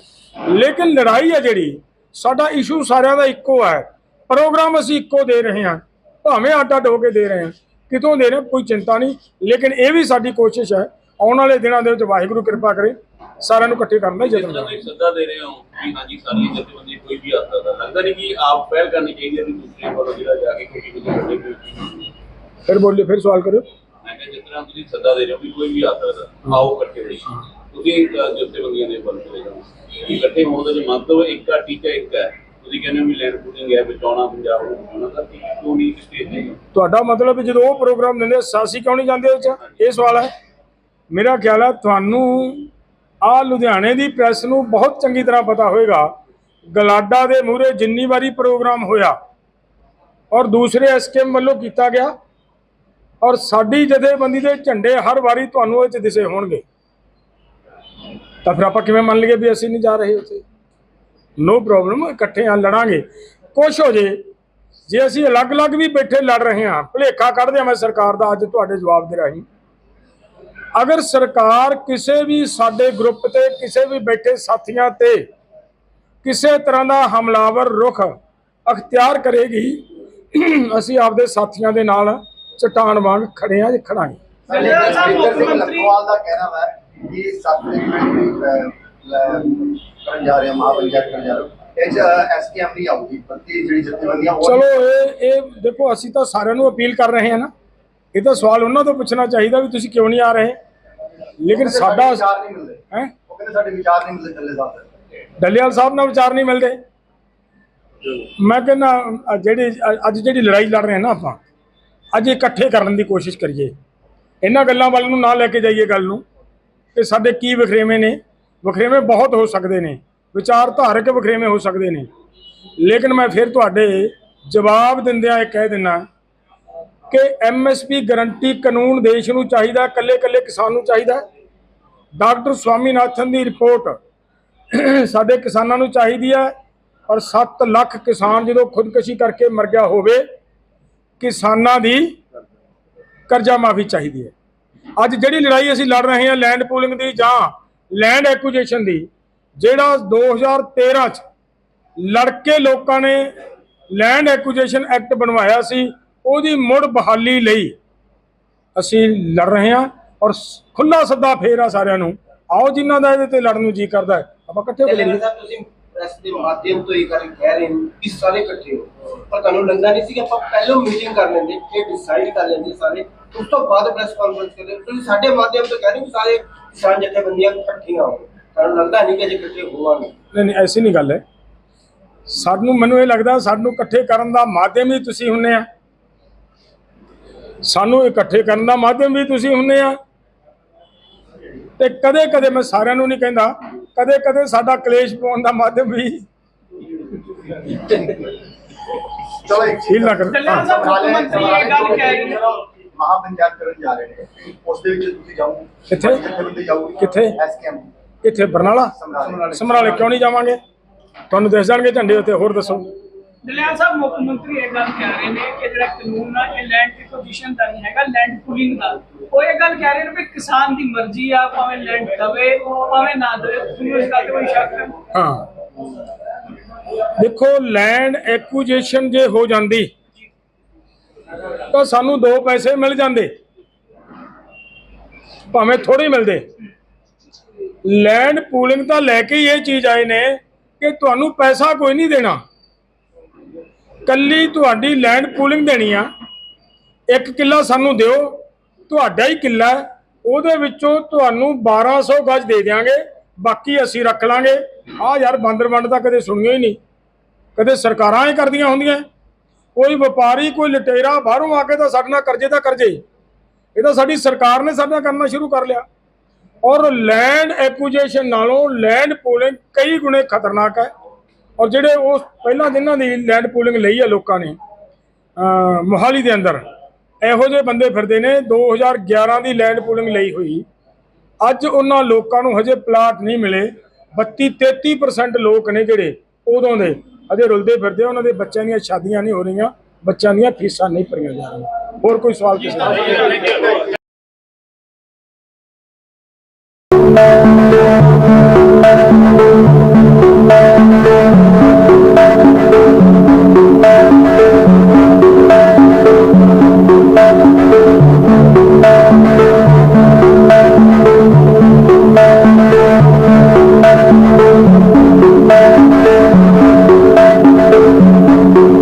[SPEAKER 3] ਲੇਕਿਨ ਲੜਾਈ ਹੈ ਜਿਹੜੀ ਸਾਡਾ ਇਸ਼ੂ ਸਾਰਿਆਂ ਦਾ ਇੱਕੋ ਹੈ। ਪ੍ਰੋਗਰਾਮ ਅਸੀਂ ਇੱਕੋ ਦੇ ਰਹੇ ਹਾਂ। ਭਾਵੇਂ ਅੱਡ ਹੋ ਕੇ ਦੇ ਰਹੇ ਹਾਂ। ਕਿਤੋਂ ਦੇ ਰਹੇ ਕੋਈ ਚਿੰਤਾ ਨਹੀਂ। ਲੇਕਿਨ ਇਹ ਵੀ ਸਾਡੀ ਕੋਸ਼ਿਸ਼ ਹੈ ਆਉਣ ਵਾਲੇ ਦਿਨਾਂ ਦੇ ਵਿੱਚ ਵਾਹਿਗੁਰੂ ਕਿਰਪਾ ਕਰੇ ਸਾਰਿਆਂ ਨੂੰ ਇਕੱਠੇ ਕਰਨ ਦਾ ਯਤਨ ਕਰਾਂਗੇ।
[SPEAKER 6] ਸੱਦਾ ਦੇ ਰਹੇ ਹੋ ਕਿ ਹਾਂਜੀ ਸਾਰੀਆਂ ਜਥੇਬੰਦੀਆਂ ਕੋਈ ਵੀ ਆ ਸਕਦਾ ਲੱਗਦਾ ਨਹੀਂ ਕਿ ਆਪ ਪਹਿਲ ਕਰਨੀ ਚਾਹੀਦੀ ਹੈ ਵੀ ਦੂਸਰੇ ਵੱਲੋਂ ਜਿਹੜਾ ਜਾ ਕੇ ਕੋਈ ਵੀ ਵੱਡੇ ਕੋਈ
[SPEAKER 3] ਫਿਰ ਬੋਲਿਓ ਫਿਰ ਸਵਾਲ ਕਰਿਓ।
[SPEAKER 6] ਮੈਂ ਕਿਹਾ ਜਿਸ ਤਰ੍ਹਾਂ ਤੁਸੀਂ ਸੱਦਾ ਦੇ ਰਹੇ ਹੋ ਵੀ ਕੋਈ ਵੀ ਆ ਸਕਦਾ ਆਓ ਇਕੱਠੇ ਹੋਈਏ ਤੁਸੀਂ ਜਥੇਬੰਦੀਆਂ ਦੇ ਚਲੇ ਜਾਓ। ਇਕੱਠੇ ਹੋਣ ਦਾ ਜੋ ਮਤਲਬ ਇੱਕ ਆ ਟੀਚਾ ਇੱਕ ਹੈ ਤੁਸੀਂ ਕਹਿੰਦੇ ਹੋ ਵੀ ਲੈਂਡ ਪੂਲਿੰਗ ਹੈ ਬਚਾਉਣਾ ਪੰਜਾਬ ਨੂੰ ਬਚਾਉਣਾ ਤਾਂ ਕਿਉਂ ਨਹੀਂ ਸਟੇਜ ਤੇ?
[SPEAKER 3] ਤੁਹਾਡਾ ਮਤਲਬ ਜਦੋਂ ਉਹ ਪ੍ਰੋਗਰਾਮ ਦਿੰਦੇ ਸਾਸੀ ਕਿਉਂ ਨਹੀਂ ਜਾਂਦੇ ਉਹ ਚ? ਇਹ ਸਵਾਲ ਹੈ। ਮੇਰਾ ਖਿਆਲ ਹੈ ਤੁਹਾਨੂੰ ਆ ਲੁਧਿਆਣੇ ਦੀ ਪ੍ਰੈਸ ਨੂੰ ਬਹੁਤ ਚੰਗੀ ਤਰ੍ਹਾਂ ਪਤਾ ਹੋਵੇਗਾ ਗਲਾਡਾ ਦੇ ਮੂਹਰੇ ਜਿੰਨੀ ਵਾਰੀ ਪ੍ਰੋਗਰਾਮ ਹੋਇਆ ਔਰ ਦੂਸਰੇ ਐਸਕੇਐਮ ਵੱਲੋਂ ਕੀਤਾ ਗਿਆ ਔਰ ਸਾਡੀ ਜਥੇਬੰਦੀ ਦੇ ਝੰਡੇ ਹਰ ਵਾਰੀ ਤੁਹਾਨੂੰ ਇਹ ਚ ਦਿਸੇ ਹੋਣਗੇ। ਤਾਂ ਫਿਰ ਆਪਾਂ ਕਿਵੇਂ ਮੰਨ ਲਈਏ ਵੀ ਅਸੀਂ ਨਹੀਂ ਜਾ ਰਹੇ ਉੱਥੇ? ਨੋ ਪ੍ਰੋਬਲਮ ਇਕੱਠੇ ਆ ਲੜਾਂਗੇ। ਕੁਛ ਹੋ ਜੇ। ਜੇ ਅਸੀਂ ਅਲੱਗ-ਅਲੱਗ ਵੀ ਬੈਠੇ ਲੜ ਰਹੇ ਹਾਂ ਭੁਲੇਖਾ ਕੱਢਦੇ ਹਾਂ ਮੈਂ ਸਰਕਾਰ ਦਾ ਅੱਜ ਤੁਹਾਡੇ ਜਵਾਬ ਦੇ ਰਾਹੀਂ। ਅਗਰ ਸਰਕਾਰ ਕਿਸੇ ਵੀ ਸਾਡੇ ਗਰੁੱਪ ਤੇ ਕਿਸੇ ਵੀ ਬੈਠੇ ਸਾਥੀਆਂ ਤੇ ਕਿਸੇ ਤਰ੍ਹਾਂ ਦਾ ਹਮਲਾਵਰ ਰੁਖ ਅਖਤਿਆਰ ਕਰੇਗੀ ਅਸੀਂ ਆਪਦੇ ਸਾਥੀਆਂ ਦੇ ਨਾਲ ਚਟਾਨ ਵਾਂਗ ਖੜੇ ਹਾਂ ਜੇ ਖੜਾਂਗੇ
[SPEAKER 7] ਲਖਵਾਲ ਦਾ ਕਹਿਣਾ ਹੈ ਕਿ ਸਪਲੀਮੈਂਟਰੀ ਕਰਨ ਜਾ ਰਹੇ ਹਾਂ ਮਹਾਪੰਚਾਇਤ ਕਰਨ ਜਾ ਰਹੇ ਹਾਂ। ਇਹ ਚ ਐਸਕੇਐਮ ਨਹੀਂ ਆਊਗੀ ਬੰਦੀ ਜਿਹੜੀ ਜਥੇਬੰਦੀਆਂ ਉਹ
[SPEAKER 3] ਚਲੋ ਇਹ ਇਹ ਦੇਖੋ ਅਸੀਂ ਤਾਂ ਸਾਰਿਆਂ ਨੂੰ ਅਪੀਲ ਕਰ ਰਹੇ ਹਾਂ ਨਾ। ਇਹ ਤਾਂ ਸਵਾਲ ਉਹਨਾਂ ਤੋਂ ਪੁੱਛਣਾ ਚਾਹੀਦਾ ਵੀ ਤੁਸੀਂ ਕਿਉਂ ਨਹੀਂ ਆ ਰਹੇ? ਲੇਕਿਨ
[SPEAKER 7] ਸਾਡੇ ਵਿਚਾਰ ਨਹੀਂ ਮਿਲਦੇ।
[SPEAKER 3] ਹੈ?
[SPEAKER 7] ਉਹ ਕਹਿੰਦੇ ਸਾਡੇ ਵਿਚਾਰ ਨਹੀਂ ਮਿਲਦੇ ਚੱਲੇ ਸਾਹਿਬ
[SPEAKER 3] ਡੱਲੇਵਾਲ ਸਾਹਿਬ ਨਾਲ ਵਿਚਾਰ ਨਹੀਂ ਮਿਲਦੇ। ਮੈਂ ਕਹਿੰਦਾ ਜਿਹੜੀ ਅੱਜ ਜਿਹੜੀ ਲੜਾਈ ਲੜ ਰਹੇ ਹਾਂ ਨਾ ਆਪਾਂ ਅੱਜ ਇਕੱਠੇ ਕਰਨ ਦੀ ਕੋਸ਼ਿਸ਼ ਕਰੀਏ। ਇਹਨਾਂ ਗੱਲਾਂ ਵੱਲ ਨੂੰ ਨਾ ਲੈ ਕੇ ਜਾਈਏ ਗੱਲ ਨੂੰ। ਕਿ ਸਾਡੇ ਕੀ ਵਖਰੇਵੇਂ ਨੇ? ਵਖਰੇਵੇਂ ਬਹੁਤ ਹੋ ਸਕਦੇ ਨੇ। ਵਿਚਾਰਧਾਰਕ ਵਖਰੇਵੇਂ ਹੋ ਸਕਦੇ ਨੇ। ਲੇਕਿਨ ਮੈਂ ਫਿਰ ਤੁਹਾਡੇ ਜਵਾਬ ਦਿੰਦਿਆਂ ਇਹ ਕਹਿ ਦਿੰਨਾ ਕਿ ਐਮਐਸਪੀ ਗਰੰਟੀ ਕਾਨੂੰਨ ਦੇਸ਼ ਨੂੰ ਚਾਹੀਦਾ ਇਕੱਲੇ ਇਕੱਲੇ ਕਿਸਾਨ ਨੂੰ ਚਾਹੀਦਾ। ਡਾਕਟਰ ਸਵਾਮੀਨਾਥਨ ਦੀ ਰਿਪੋਰਟ ਸਾਡੇ ਕਿਸਾਨਾਂ ਨੂੰ ਚਾਹੀਦੀ ਹੈ ਔਰ 7 ਲੱਖ ਕਿਸਾਨ ਜਦੋਂ ਖੁਦਕਸ਼ੀ ਕਰਕੇ ਮਰ ਗਿਆ ਹੋਵੇ, ਕਿਸਾਨਾਂ ਦੀ ਕਰਜ਼ਾ ਮਾਫੀ ਚਾਹੀਦੀ ਹੈ। ਅੱਜ ਜਿਹੜੀ ਲੜਾਈ ਅਸੀਂ ਲੜ ਰਹੇ ਹਾਂ ਲੈਂਡ ਪੂਲਿੰਗ ਦੀ ਜਾਂ ਲੈਂਡ ਐਕੁਜੀਸ਼ਨ ਦੀ ਜਿਹੜਾ 2013 ਚ ਲੜ ਕੇ ਲੋਕਾਂ ਨੇ ਲੈਂਡ ਐਕੁਜੀਸ਼ਨ ਐਕਟ ਬਣਵਾਇਆ ਸੀ ਉਹਦੀ ਮੁੜ ਬਹਾਲੀ ਲਈ ਅਸੀਂ ਲੜ ਰਹੇ ਹਾਂ ਔਰ ਖੁੱਲਾ ਸੱਦਾ ਫੇਰ ਆ ਸਾਰਿਆਂ ਨੂੰ ਆਓ ਜਿਨ੍ਹਾਂ ਦਾ ਇਹਦੇ ਤੇ ਲੜਨ ਨੂੰ ਜੀ ਕਰਦਾ ਹੈ ਆਪਾਂ ਇਕੱਠੇ ਹੋ
[SPEAKER 8] ਪ੍ਰੈਸ ਦੇ ਮਾਧਿਅਮ ਤੋਂ ਇਹ ਗੱਲ ਕਹਿ ਰਹੇ ਹੋ ਕਿ ਸਾਰੇ ਇਕੱਠੇ ਹੋ। ਪਰ ਤੁਹਾਨੂੰ ਲੱਗਦਾ ਨਹੀਂ ਸੀ ਕਿ ਆਪਾਂ ਪਹਿਲਾਂ ਮੀਟਿੰਗ ਕਰ ਲੈਂਦੇ ਕਿ ਡਿਸਾਈਡ ਕਰ ਲੈਂਦੇ ਸਾਰੇ। ਉਸ ਤੋਂ ਬਾਅਦ ਪ੍ਰੈਸ ਕਾਨਫਰੰਸ ਕਰਦੇ ਤੁਸੀਂ ਸਾਡੇ ਮਾਧਿਅਮ ਤੋਂ ਕਹਿ ਰਹੇ ਕਿ ਸਾਰੇ ਕਿਸਾਨ ਜਥੇਬੰਦੀਆਂ ਇਕੱਠੀਆਂ ਹੋ। ਤੁਹਾਨੂੰ ਲੱਗਦਾ ਨਹੀਂ ਕਿ ਅਜੇ ਇਕੱਠੇ ਹੋਵਾਂਗੇ?
[SPEAKER 3] ਨਹੀਂ ਨਹੀਂ, ਐਸੀ ਨਹੀਂ ਗੱਲ ਹੈ। ਸਾਨੂੰ, ਮੈਨੂੰ ਇਹ ਲੱਗਦਾ ਸਾਨੂੰ ਇਕੱਠੇ ਕਰਨ ਦਾ ਮਾਧਿਅਮ ਹੀ ਤੁਸੀਂ ਹੁੰਨੇ ਆ। ਸਾਨੂੰ ਇਕੱਠੇ ਕਰਨ ਦਾ ਮਾਧਿਅਮ ਵੀ ਤੁਸੀਂ ਹੁੰਨੇ ਆ। ਤੇ ਕਦੇ ਕਦੇ ਮੈਂ ਸਾਰਿਆਂ ਨੂੰ ਨਹੀਂ ਕਹਿੰਦਾ ਕਦੇ ਕਦੇ ਸਾਡਾ ਕਲੇਸ਼ ਪਾਉਣ ਦਾ ਮਾਧਿਅਮ ਵੀ
[SPEAKER 7] ਚਲੋ ਇੱਕ ਗੱਲ ਕਹਿ ਰਹੇ ਮਹਾਪੰਚਾਇਤ ਕਰਨ ਜਾ ਰਹੇ ਨੇ। ਉਸ ਦੇ ਵਿੱਚ ਤੁਸੀਂ ਜਾਓਗੇ
[SPEAKER 3] ਕਿੱਥੇ? ਕਿੱਥੇ?
[SPEAKER 7] ਐਸਕੇਐਮ।
[SPEAKER 3] ਕਿੱਥੇ ਬਰਨਾਲਾ?
[SPEAKER 7] ਸਮਰਾਲੇ।
[SPEAKER 3] ਸਮਰਾਲੇ ਕਿਉਂ ਨਹੀਂ ਜਾਵਾਂਗੇ? ਤੁਹਾਨੂੰ ਦੱਸ ਜਾਣਗੇ ਝੰਡੇ ਉੱਤੇ ਹੋਰ ਦੱਸੋ।
[SPEAKER 9] ਦਲਿਆਲ ਸਾਹਿਬ, ਮੁੱਖ ਮੰਤਰੀ ਇਹ ਗੱਲ ਕਹਿ ਰਹੇ ਨੇ ਕਿ ਜਿਹੜਾ ਕਾਨੂੰਨ ਆ, ਇਹ ਲੈਂਡ ਐਕੁਜੀਸ਼ਨ ਦਾ ਨਹੀਂ ਹੈਗਾ ਲੈਂਡ ਪੂਲਿੰਗ ਦਾ। ਉਹ ਇਹ ਗੱਲ ਕਹਿ ਰਹੇ ਨੇ ਕਿ ਕਿਸਾਨ ਦੀ ਮਰਜ਼ੀ ਆ, ਭਾਵੇਂ ਲੈਂਡ ਦਵੇ, ਭਾਵੇਂ ਨਾ ਦੇਵੇ, ਤੁਸੀਂ ਇਸ ਗੱਲ ਤੇ ਕੋਈ ਸ਼ੱਕ ਹੈ?
[SPEAKER 3] ਹਾਂ। ਦੇਖੋ ਲੈਂਡ ਐਕੁਜੀਸ਼ਨ ਜੇ ਹੋ ਜਾਂਦੀ, ਤਾਂ ਸਾਨੂੰ ਦੋ ਪੈਸੇ ਮਿਲ ਜਾਂਦੇ। ਭਾਵੇਂ ਥੋੜੇ ਮਿਲਦੇ। ਲੈਂਡ ਪੂਲਿੰਗ ਤਾਂ ਲੈ ਕੇ ਹੀ ਇਹ ਚੀਜ਼ ਆਏ ਨੇ ਕਿ ਤੁਹਾਨੂੰ ਪੈਸਾ ਕੋਈ ਨਹੀਂ ਦੇਣਾ। ਕੱਲੀ ਤੁਹਾਡੀ ਲੈਂਡ ਪੂਲਿੰਗ ਦੇਣੀ ਆ। ਇੱਕ ਕਿੱਲਾ ਸਾਨੂੰ ਦਿਓ, ਤੁਹਾਡਾ ਹੀ ਕਿੱਲਾ ਉਹਦੇ ਵਿੱਚੋਂ ਤੁਹਾਨੂੰ 1200 ਗਜ ਦੇ ਦਿਆਂਗੇ, ਬਾਕੀ ਅਸੀਂ ਰੱਖ ਲਾਂਗੇ। ਆ ਯਾਰ ਬਾਂਦਰ ਵੰਡ ਤਾਂ ਕਦੇ ਸੁਣਿਓ ਹੀ ਨਹੀਂ। ਕਦੇ ਸਰਕਾਰਾਂ ਹੀ ਕਰਦੀਆਂ ਹੁੰਦੀਆਂ। ਕੋਈ ਵਪਾਰੀ, ਕੋਈ ਲਟੇਰਾ, ਬਾਹਰੋਂ ਆ ਕੇ ਤਾਂ ਸਾਡੇ ਨਾਲ ਕਰਜ਼ੇ ਤਾਂ ਕਰਜ਼ੇ। ਇਹ ਤਾਂ ਸਾਡੀ ਸਰਕਾਰ ਨੇ ਸਾਡੇ ਨਾਲ ਕਰਨਾ ਸ਼ੁਰੂ ਕਰ ਲਿਆ। ਔਰ ਲੈਂਡ ਐਕੁਜੀਸ਼ਨ ਨਾਲੋਂ ਲੈਂਡ ਪੂਲਿੰਗ ਕਈ ਗੁਣੇ ਖਤਰਨਾਕ ਹੈ। ਔਰ ਜਿਹੜੇ ਉਹ ਪਹਿਲਾਂ ਜਿਨ੍ਹਾਂ ਦੀ ਲੈਂਡ ਪੂਲਿੰਗ ਲਈ ਆ ਲੋਕਾਂ ਨੇ ਮੋਹਾਲੀ ਦੇ ਅੰਦਰ, ਇਹੋ ਜਿਹੇ ਬੰਦੇ ਫਿਰਦੇ ਨੇ 2011 ਦੀ ਲੈਂਡ ਪੂਲਿੰਗ ਲਈ ਹੋਈ। ਅੱਜ ਉਹਨਾਂ ਲੋਕਾਂ ਨੂੰ ਹਜੇ ਪਲਾਟ ਨਹੀਂ ਮਿਲੇ। 32 33% ਲੋਕ ਨੇ ਜਿਹੜੇ ਉਦੋਂ ਦੇ, ਹਜੇ ਰੁਲਦੇ ਫਿਰਦੇ ਉਹਨਾਂ ਦੇ ਬੱਚਿਆਂ ਦੀਆਂ ਸ਼ਾਦੀਆਂ ਨਹੀਂ ਹੋ ਰਹੀਆਂ, ਬੱਚਿਆਂ ਦੀਆਂ ਫੀਸਾਂ ਨਹੀਂ ਭਰੀਆਂ ਜਾ ਰਹੀਆਂ। ਹੋਰ ਕੋਈ ਸਵਾਲ ਕਿਸੇ ਦਾ